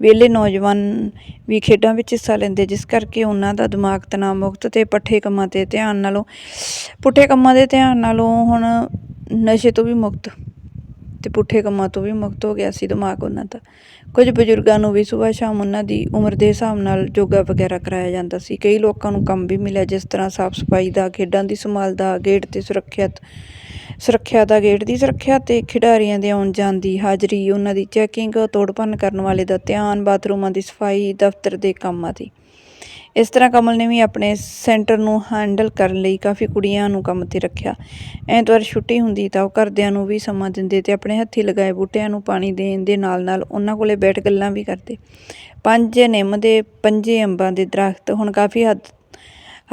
ਵਿਹਲੇ ਨੌਜਵਾਨ ਵੀ ਖੇਡਾਂ ਵਿੱਚ ਹਿੱਸਾ ਲੈਂਦੇ, ਜਿਸ ਕਰਕੇ ਉਹਨਾਂ ਦਾ ਦਿਮਾਗ ਤਣਾਅ ਮੁਕਤ ਤੇ ਪੱਠੇ ਕੰਮਾਂ ਤੇ ਧਿਆਨ ਨਾਲੋਂ, ਪੁੱਠੇ ਕੰਮਾਂ ਦੇ ਧਿਆਨ ਨਾਲੋਂ ਹੁਣ ਨਸ਼ੇ ਤੋਂ ਵੀ ਮੁਕਤ। ਤੇ ਪੁੱਠੇ ਕੰਮਾਂ ਤੋਂ ਵੀ ਮੁਕਤ ਹੋ ਗਿਆ ਸੀ ਦਿਮਾਗ ਉਹਨਾਂ ਦਾ। ਕੁਝ ਬਜ਼ੁਰਗਾਂ ਨੂੰ ਵੀ ਸਵੇਰ ਸ਼ਾਮ ਉਹਨਾਂ ਦੀ ਉਮਰ ਦੇ ਹਿਸਾਬ ਨਾਲ ਯੋਗਾ ਵਗੈਰਾ ਕਰਾਇਆ ਜਾਂਦਾ ਸੀ। ਕਈ ਲੋਕਾਂ ਨੂੰ ਕੰਮ ਵੀ ਮਿਲਿਆ, ਜਿਸ ਤਰ੍ਹਾਂ ਸਾਫ਼ ਸਫ਼ਾਈ ਦਾ, ਖੇਡਾਂ ਦੀ ਸੰਭਾਲ ਦਾ, ਗੇਟ ਤੇ ਸੁਰੱਖਿਅਤ, ਸੁਰੱਖਿਆ ਦਾ, ਗੇਟ ਦੀ ਸੁਰੱਖਿਆ ਤੇ ਖਿਡਾਰੀਆਂ ਦੇ ਆਉਣ ਜਾਣ ਦੀ ਹਾਜ਼ਰੀ, ਉਹਨਾਂ ਦੀ ਚੈਕਿੰਗ ਤੋੜ ਭੰਨ ਕਰਨ ਵਾਲੇ ਦਾ ਧਿਆਨ, ਬਾਥਰੂਮਾਂ ਦੀ ਸਫ਼ਾਈ, ਦਫ਼ਤਰ ਦੇ ਕੰਮਾਂ ਦੀ। ਇਸ ਤਰ੍ਹਾਂ ਕਮਲ ਨੇ ਵੀ ਆਪਣੇ ਸੈਂਟਰ ਨੂੰ ਹੈਂਡਲ ਕਰਨ ਲਈ ਕਾਫੀ ਕੁੜੀਆਂ ਨੂੰ ਕੰਮ ਤੇ ਰੱਖਿਆ। ਐਤਵਾਰ ਛੁੱਟੀ ਹੁੰਦੀ ਤਾਂ ਉਹ ਘਰਦਿਆਂ ਨੂੰ ਵੀ ਸਮਾਂ ਦਿੰਦੇ ਤੇ ਆਪਣੇ ਹੱਥੀ ਲਗਾਏ ਬੂਟਿਆਂ ਨੂੰ ਪਾਣੀ ਦੇਣ ਦੇ ਨਾਲ ਨਾਲ ਉਹਨਾਂ ਕੋਲੇ ਬੈਠ ਗੱਲਾਂ ਵੀ ਕਰਦੇ। ਪੰਜ ਨਿੰਮ ਦੇ ਪੰਜੇ ਅੰਬਾਂ ਦੇ ਦਰਖਤ ਹੁਣ ਕਾਫੀ ਹੱਦ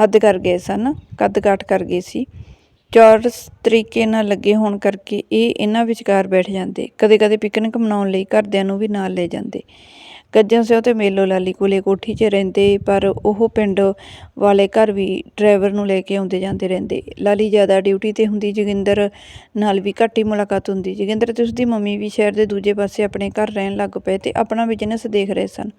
ਹੱਦ ਕਰ ਗਏ ਸਨ ਕੱਦ ਕਾਠ ਕਰ ਗਏ ਸੀ। ਚੌਰਸ ਤਰੀਕੇ ਨਾਲ ਲੱਗੇ ਹੋਣ ਕਰਕੇ ਇਹ ਇਹਨਾਂ ਵਿਚਕਾਰ ਬੈਠ ਜਾਂਦੇ ਕਦੇ ਕਦੇ ਪਿਕਨਿਕ ਮਨਾਉਣ ਲਈ ਘਰਦਿਆਂ ਨੂੰ ਵੀ ਨਾਲ ਲੈ ਜਾਂਦੇ। ਗੱਜਣ ਸਿਓ ਤੇ ਮੇਲੋ ਲਾਲੀ ਕੋਲੇ ਕੋਠੀ 'ਚ ਰਹਿੰਦੇ, ਪਰ ਉਹ ਪਿੰਡ ਵਾਲੇ ਘਰ ਵੀ ਡਰਾਈਵਰ ਨੂੰ ਲੈ ਕੇ ਆਉਂਦੇ ਜਾਂਦੇ ਰਹਿੰਦੇ। ਲਾਲੀ ਜ਼ਿਆਦਾ ਡਿਊਟੀ ਤੇ ਹੁੰਦੀ, ਜੋਗਿੰਦਰ ਨਾਲ ਵੀ ਘੱਟ ਹੀ ਮੁਲਾਕਾਤ ਹੁੰਦੀ। ਜੋਗਿੰਦਰ ਤੇ ਉਸਦੀ ਮੰਮੀ ਵੀ ਸ਼ਹਿਰ ਦੇ ਦੂਜੇ ਪਾਸੇ ਆਪਣੇ ਘਰ ਰਹਿਣ ਲੱਗ ਪਏ ਤੇ ਆਪਣਾ ਬਿਜ਼ਨਸ ਦੇਖ ਰਹੇ ਸਨ।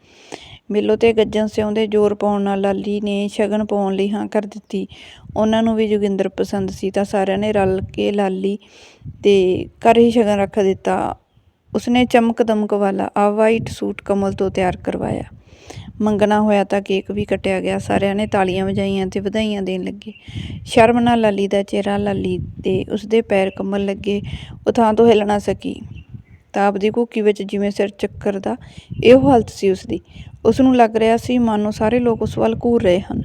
ਮੇਲੋ ਤੇ ਗੱਜਣ ਸਿਉਂ ਦੇ ਜ਼ੋਰ ਪਾਉਣ ਨਾਲ ਲਾਲੀ ਨੇ ਸ਼ਗਨ ਪਾਉਣ ਲਈ ਹਾਂ ਕਰ ਦਿੱਤੀ। ਉਹਨਾਂ ਨੂੰ ਵੀ ਜੋਗਿੰਦਰ ਪਸੰਦ ਸੀ ਤਾਂ ਸਾਰਿਆਂ ਨੇ ਰਲ ਕੇ ਲਾਲੀ ਤੇ ਘਰ ਹੀ ਸ਼ਗਨ ਰੱਖ ਦਿੱਤਾ। ਉਸਨੇ ਚਮਕ ਦਮਕ ਵਾਲਾ ਆ ਵਾਈਟ ਸੂਟ ਕਮਲ ਤੋਂ ਤਿਆਰ ਕਰਵਾਇਆ। ਮੰਗਣਾ ਹੋਇਆ ਤਾਂ ਕੇਕ ਵੀ ਕੱਟਿਆ ਗਿਆ। ਸਾਰਿਆਂ ਨੇ ਤਾਲੀਆਂ ਵਜਾਈਆਂ ਤੇ ਵਧਾਈਆਂ ਦੇਣ ਲੱਗੇ। ਸ਼ਰਮ ਨਾਲ ਲਾਲੀ ਦਾ ਚਿਹਰਾ ਲਾਲੀ ਤੇ ਉਸਦੇ ਪੈਰ ਕਮਲ ਲੱਗੇ। ਉਹ ਥਾਂ ਤੋਂ ਹਿੱਲ ਸਕੀ। ਤਾਂ ਆਪਦੀ ਘੂਕੀ ਵਿੱਚ ਜਿਵੇਂ ਸਿਰ ਚੱਕਰ ਦਾ ਇਹੋ ਹਾਲਤ ਸੀ ਉਸਦੀ। ਉਸ ਨੂੰ ਲੱਗ ਰਿਹਾ ਸੀ, ਮਾਨੋ ਸਾਰੇ ਲੋਕ ਉਸ ਵੱਲ ਘੂਰ ਰਹੇ ਹਨ।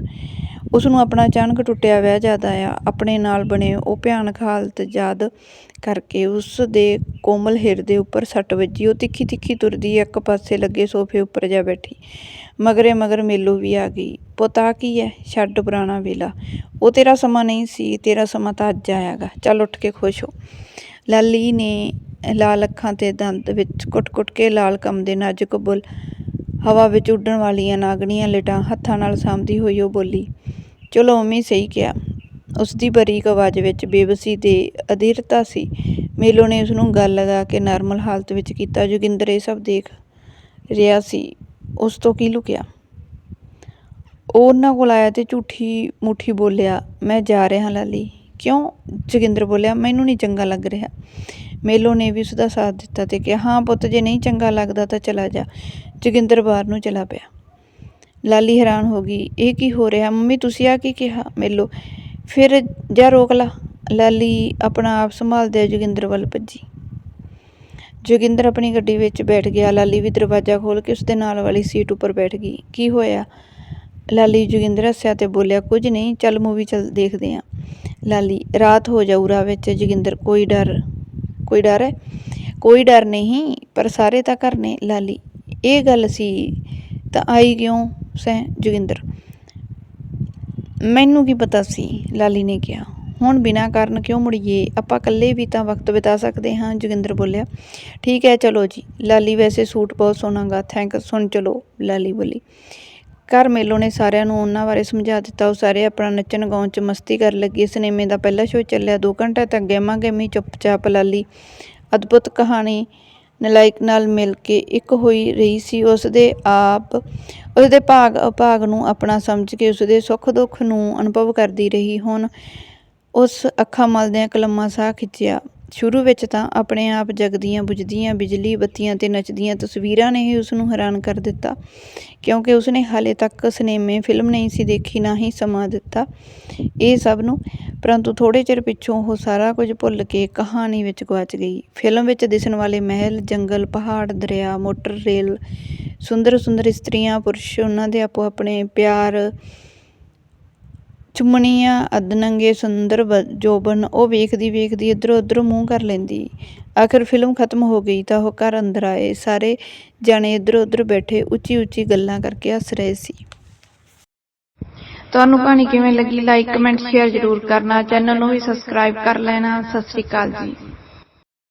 ਉਸ ਨੂੰ ਆਪਣਾ ਅਚਾਨਕ ਟੁੱਟਿਆ ਵਿਆਹ ਯਾਦ ਆਇਆ ਆਪਣੇ ਨਾਲ ਬਣੇ ਉਹ ਭਿਆਨਕ ਹਾਲਤ ਯਾਦ ਕਰਕੇ ਉਸ ਦੇ ਕੋਮਲ ਹਿਰਦੇ ਉੱਪਰ ਸੱਟ ਵੱਜੀ। ਉਹ ਤਿੱਖੀ ਤਿੱਖੀ ਤੁਰਦੀ ਇੱਕ ਪਾਸੇ ਲੱਗੇ ਸੋਫੇ ਉੱਪਰ ਜਾ ਬੈਠੀ। ਮਗਰੇ ਮਗਰ ਮੇਲੂ ਵੀ ਆ ਗਈ। ਪਤਾ ਕੀ ਹੈ ਛੱਡ ਪੁਰਾਣਾ ਵੇਲਾ। ਉਹ ਤੇਰਾ ਸਮਾਂ ਨਹੀਂ ਸੀ, ਤੇਰਾ ਸਮਾਂ ਤਾਂ ਅੱਜ ਆਇਆਗਾ। ਚੱਲ ਉੱਠ ਕੇ ਖੁਸ਼ ਹੋ। ਲਾਲੀ ਨੇ ਲਾਲ ਅੱਖਾਂ ਤੇ ਦੰਦ ਵਿੱਚ ਕੁੱਟ-ਕੁੱਟ ਕੇ ਲਾਲ ਕਮ ਦੇ ਨਾਜ਼ੁਕ ਬੁੱਲ ਹਵਾ ਵਿੱਚ ਉੱਡਣ ਵਾਲੀਆਂ ਨਾਗਣੀਆਂ ਲਿਟਾਂ ਹੱਥਾਂ ਨਾਲ ਸਾਂਭਦੀ ਹੋਈ ਉਹ ਬੋਲੀ ਚਲੋ ਉਵੇਂ ਸਹੀ ਕਿਹਾ। ਉਸਦੀ ਬਰੀਕ ਆਵਾਜ਼ ਵਿੱਚ ਬੇਬਸੀ ਤੇ ਅਧੀਰਤਾ ਸੀ। ਮੇਲੋ ਨੇ ਉਸਨੂੰ ਗੱਲ ਲਗਾ ਕੇ ਨਾਰਮਲ ਹਾਲਤ ਵਿੱਚ ਕੀਤਾ। ਜੋਗਿੰਦਰ, ਇਹ ਸਭ ਦੇਖ ਰਿਹਾ ਸੀ। ਉਸ ਤੋਂ ਕੀ ਲੁਕਿਆ? ਉਹ ਉਹਨਾਂ ਕੋਲ ਆਇਆ ਤੇ ਝੂਠੀ ਮੁੱਠੀ ਬੋਲਿਆ, ਮੈਂ ਜਾ ਰਿਹਾ ਲਾਲੀ। ਕਿਉਂ? ਜੋਗਿੰਦਰ ਬੋਲਿਆ, ਮੈਨੂੰ ਨਹੀਂ ਚੰਗਾ ਲੱਗ ਰਿਹਾ। ਮੇਲੋ ਨੇ ਵੀ ਉਸਦਾ ਸਾਥ ਦਿੱਤਾ ਤੇ ਕਿਹਾ, ਹਾਂ ਪੁੱਤ, ਜੇ ਨਹੀਂ ਚੰਗਾ ਲੱਗਦਾ ਤਾਂ ਚਲਾ ਜਾ। ਜੋਗਿੰਦਰ ਬਾਹਰ ਨੂੰ ਚਲਾ ਪਿਆ। ਲਾਲੀ ਹੈਰਾਨ ਹੋ ਗਈ, ਇਹ ਕੀ ਹੋ ਰਿਹਾ? ਮੰਮੀ, ਤੁਸੀਂ ਆ ਕੀ ਕਿਹਾ? ਮੇਲੋ, ਫਿਰ ਜਾ ਰੋਕ ਲਾ। ਲਾਲੀ ਆਪਣਾ ਆਪ ਸੰਭਾਲਦੇ ਜੋਗਿੰਦਰ ਵੱਲ ਭੱਜੀ। ਜੋਗਿੰਦਰ ਆਪਣੀ ਗੱਡੀ ਵਿੱਚ ਬੈਠ ਗਿਆ। ਲਾਲੀ ਵੀ ਦਰਵਾਜ਼ਾ ਖੋਲ੍ਹ ਕੇ ਉਸਦੇ ਨਾਲ ਵਾਲੀ ਸੀਟ ਉੱਪਰ ਬੈਠ ਗਈ। ਕੀ ਹੋਇਆ? ਲਾਲੀ ਜੋਗਿੰਦਰ ਹੱਸਿਆ ਤੇ ਬੋਲਿਆ, ਕੁਝ ਨਹੀਂ, ਚੱਲ ਮੂਵੀ ਚੱਲ, ਦੇਖਦੇ ਆਂ। ਲਾਲੀ, ਰਾਤ ਹੋ ਜਾਊ ਰਾਹ ਵਿੱਚ। ਜੋਗਿੰਦਰ, ਕੋਈ ਡਰ ਕੋਈ ਡਰ ਹੈ? ਕੋਈ ਡਰ ਨਹੀਂ, ਪਰ ਸਾਰੇ ਤਾਂ ਘਰ ਨੇ। ਲਾਲੀ, ਇਹ ਗੱਲ ਸੀ, ਤਾਂ ਆਈ ਕਿਉਂ? ਸੈਂ ਜੋਗਿੰਦਰ। ਮੈਨੂੰ ਕੀ ਪਤਾ ਸੀ? ਲਾਲੀ ਨੇ ਕਿਹਾ। ਹੁਣ ਬਿਨਾਂ ਕਾਰਨ ਕਿਉਂ ਮੁੜੀਏ? ਆਪਾਂ ਇਕੱਲੇ ਵੀ ਤਾਂ ਵਕਤ ਬਿਤਾ ਸਕਦੇ ਹਾਂ, ਜੋਗਿੰਦਰ ਬੋਲਿਆ। ਠੀਕ ਹੈ, ਚਲੋ ਜੀ। ਲਾਲੀ ਵੈਸੇ ਸੂਟ ਬਹੁਤ ਸੋਹਣਾਗਾ ਥੈਂਕ ਸੁਣ ਚਲੋ, ਲਾਲੀ ਬੋਲੀ। ਘਰ ਮੇਲੋ ਨੇ ਸਾਰਿਆਂ ਨੂੰ ਉਹਨਾਂ ਬਾਰੇ ਸਮਝਾ ਦਿੱਤਾ। ਉਹ ਸਾਰੇ ਆਪਣਾ ਨੱਚਣ ਗਾਉਣ 'ਚ ਮਸਤੀ ਕਰਨ ਲੱਗੇ। ਸਿਨੇਮੇ ਦਾ ਪਹਿਲਾ ਸ਼ੋਅ ਚੱਲਿਆ। 2 ਘੰਟੇ ਤੱਕ ਗੇਮਾਂ ਗੇਮੀ, ਚੁੱਪਚਾਪ ਲਾਲੀ। ਅਦਭੁਤ ਕਹਾਣੀ। ਨਲਾਇਕ ਨਾਲ ਮਿਲ ਕੇ ਇੱਕ ਹੋਈ ਰਹੀ ਸੀ ਉਸ ਦੇ ਆਪ ਉਸ ਦੇ ਭਾਗ ਅਭਾਗ ਨੂੰ ਆਪਣਾ ਸਮਝ ਕੇ ਉਸ ਦੇ ਸੁੱਖ ਦੁੱਖ ਨੂੰ ਅਨੁਭਵ ਕਰਦੀ ਰਹੀ ਹੁਣ, ਉਸ ਅੱਖਾਂ ਮਲਦਿਆਂ ਕਲਮਾਂ ਸਾਹ ਖਿੱਚਿਆ। ਸ਼ੁਰੂ ਵਿੱਚ ਤਾਂ ਆਪਣੇ ਆਪ ਜਗਦੀਆਂ, ਬੁਝਦੀਆਂ, ਬਿਜਲੀ ਬੱਤੀਆਂ ਤੇ ਨੱਚਦੀਆਂ ਤਸਵੀਰਾਂ ਨੇ ਹੀ ਉਸ ਨੂੰ ਹੈਰਾਨ ਕਰ ਦਿੱਤਾ। ਕਿਉਂਕਿ ਉਸਨੇ ਹਾਲੇ ਤੱਕ ਸਿਨੇਮੇ, ਫਿਲਮ ਨਹੀਂ ਸੀ ਦੇਖੀ, ਨਾ ਹੀ ਸਮਾਂ ਦਿੱਤਾ ਇਹ ਸਭ ਨੂੰ। ਪਰੰਤੂ ਥੋੜੇ ਚਿਰ ਪਿੱਛੋਂ ਉਹ ਸਾਰਾ ਕੁਝ ਭੁੱਲ ਕੇ ਕਹਾਣੀ ਵਿੱਚ ਗਵਾਚ ਗਈ। ਫਿਲਮ ਵਿੱਚ ਦਿਸਣ ਵਾਲੇ ਮਹਿਲ, ਜੰਗਲ, ਪਹਾੜ, ਦਰਿਆ, ਮੋਟਰ ਰੇਲ ਸੁੰਦਰ ਸੁੰਦਰ ਇਸਤਰੀਆਂ, ਪੁਰਸ਼, ਉਹਨਾਂ ਦੇ ਆਪੋ ਆਪਣੇ ਪਿਆਰ ਚੁੰਮਣੀਆਂ ਅੱਧ ਨੰਗੇ ਸੁੰਦਰ ਬ- ਜੋਬਨ, ਉਹ ਵੇਖਦੀ ਵੇਖਦੀ ਇੱਧਰੋਂ ਉੱਧਰੋਂ ਮੂੰਹ ਕਰ ਲੈਂਦੀ। ਆਖਰ ਫਿਲਮ ਖਤਮ ਹੋ ਗਈ ਤਾਂ ਉਹ ਘਰ ਅੰਦਰ ਆਏ। ਸਾਰੇ ਜਾਣੇ ਇੱਧਰੋਂ ਉੱਧਰ ਬੈਠੇ ਉੱਚੀ ਉੱਚੀ ਗੱਲਾਂ ਕਰਕੇ ਹੱਸ ਰਹੇ ਸੀ। ਤੁਹਾਨੂੰ ਕਹਾਣੀ ਕਿਵੇਂ ਲੱਗੀ? ਲਾਈਕ ਕਮੈਂਟ ਸ਼ੇਅਰ ਜ਼ਰੂਰ ਕਰਨਾ। ਚੈਨਲ ਨੂੰ ਵੀ ਸਬਸਕ੍ਰਾਈਬ ਕਰ ਲੈਣਾ। ਸਤਿ ਸ਼੍ਰੀ ਅਕਾਲ ਜੀ।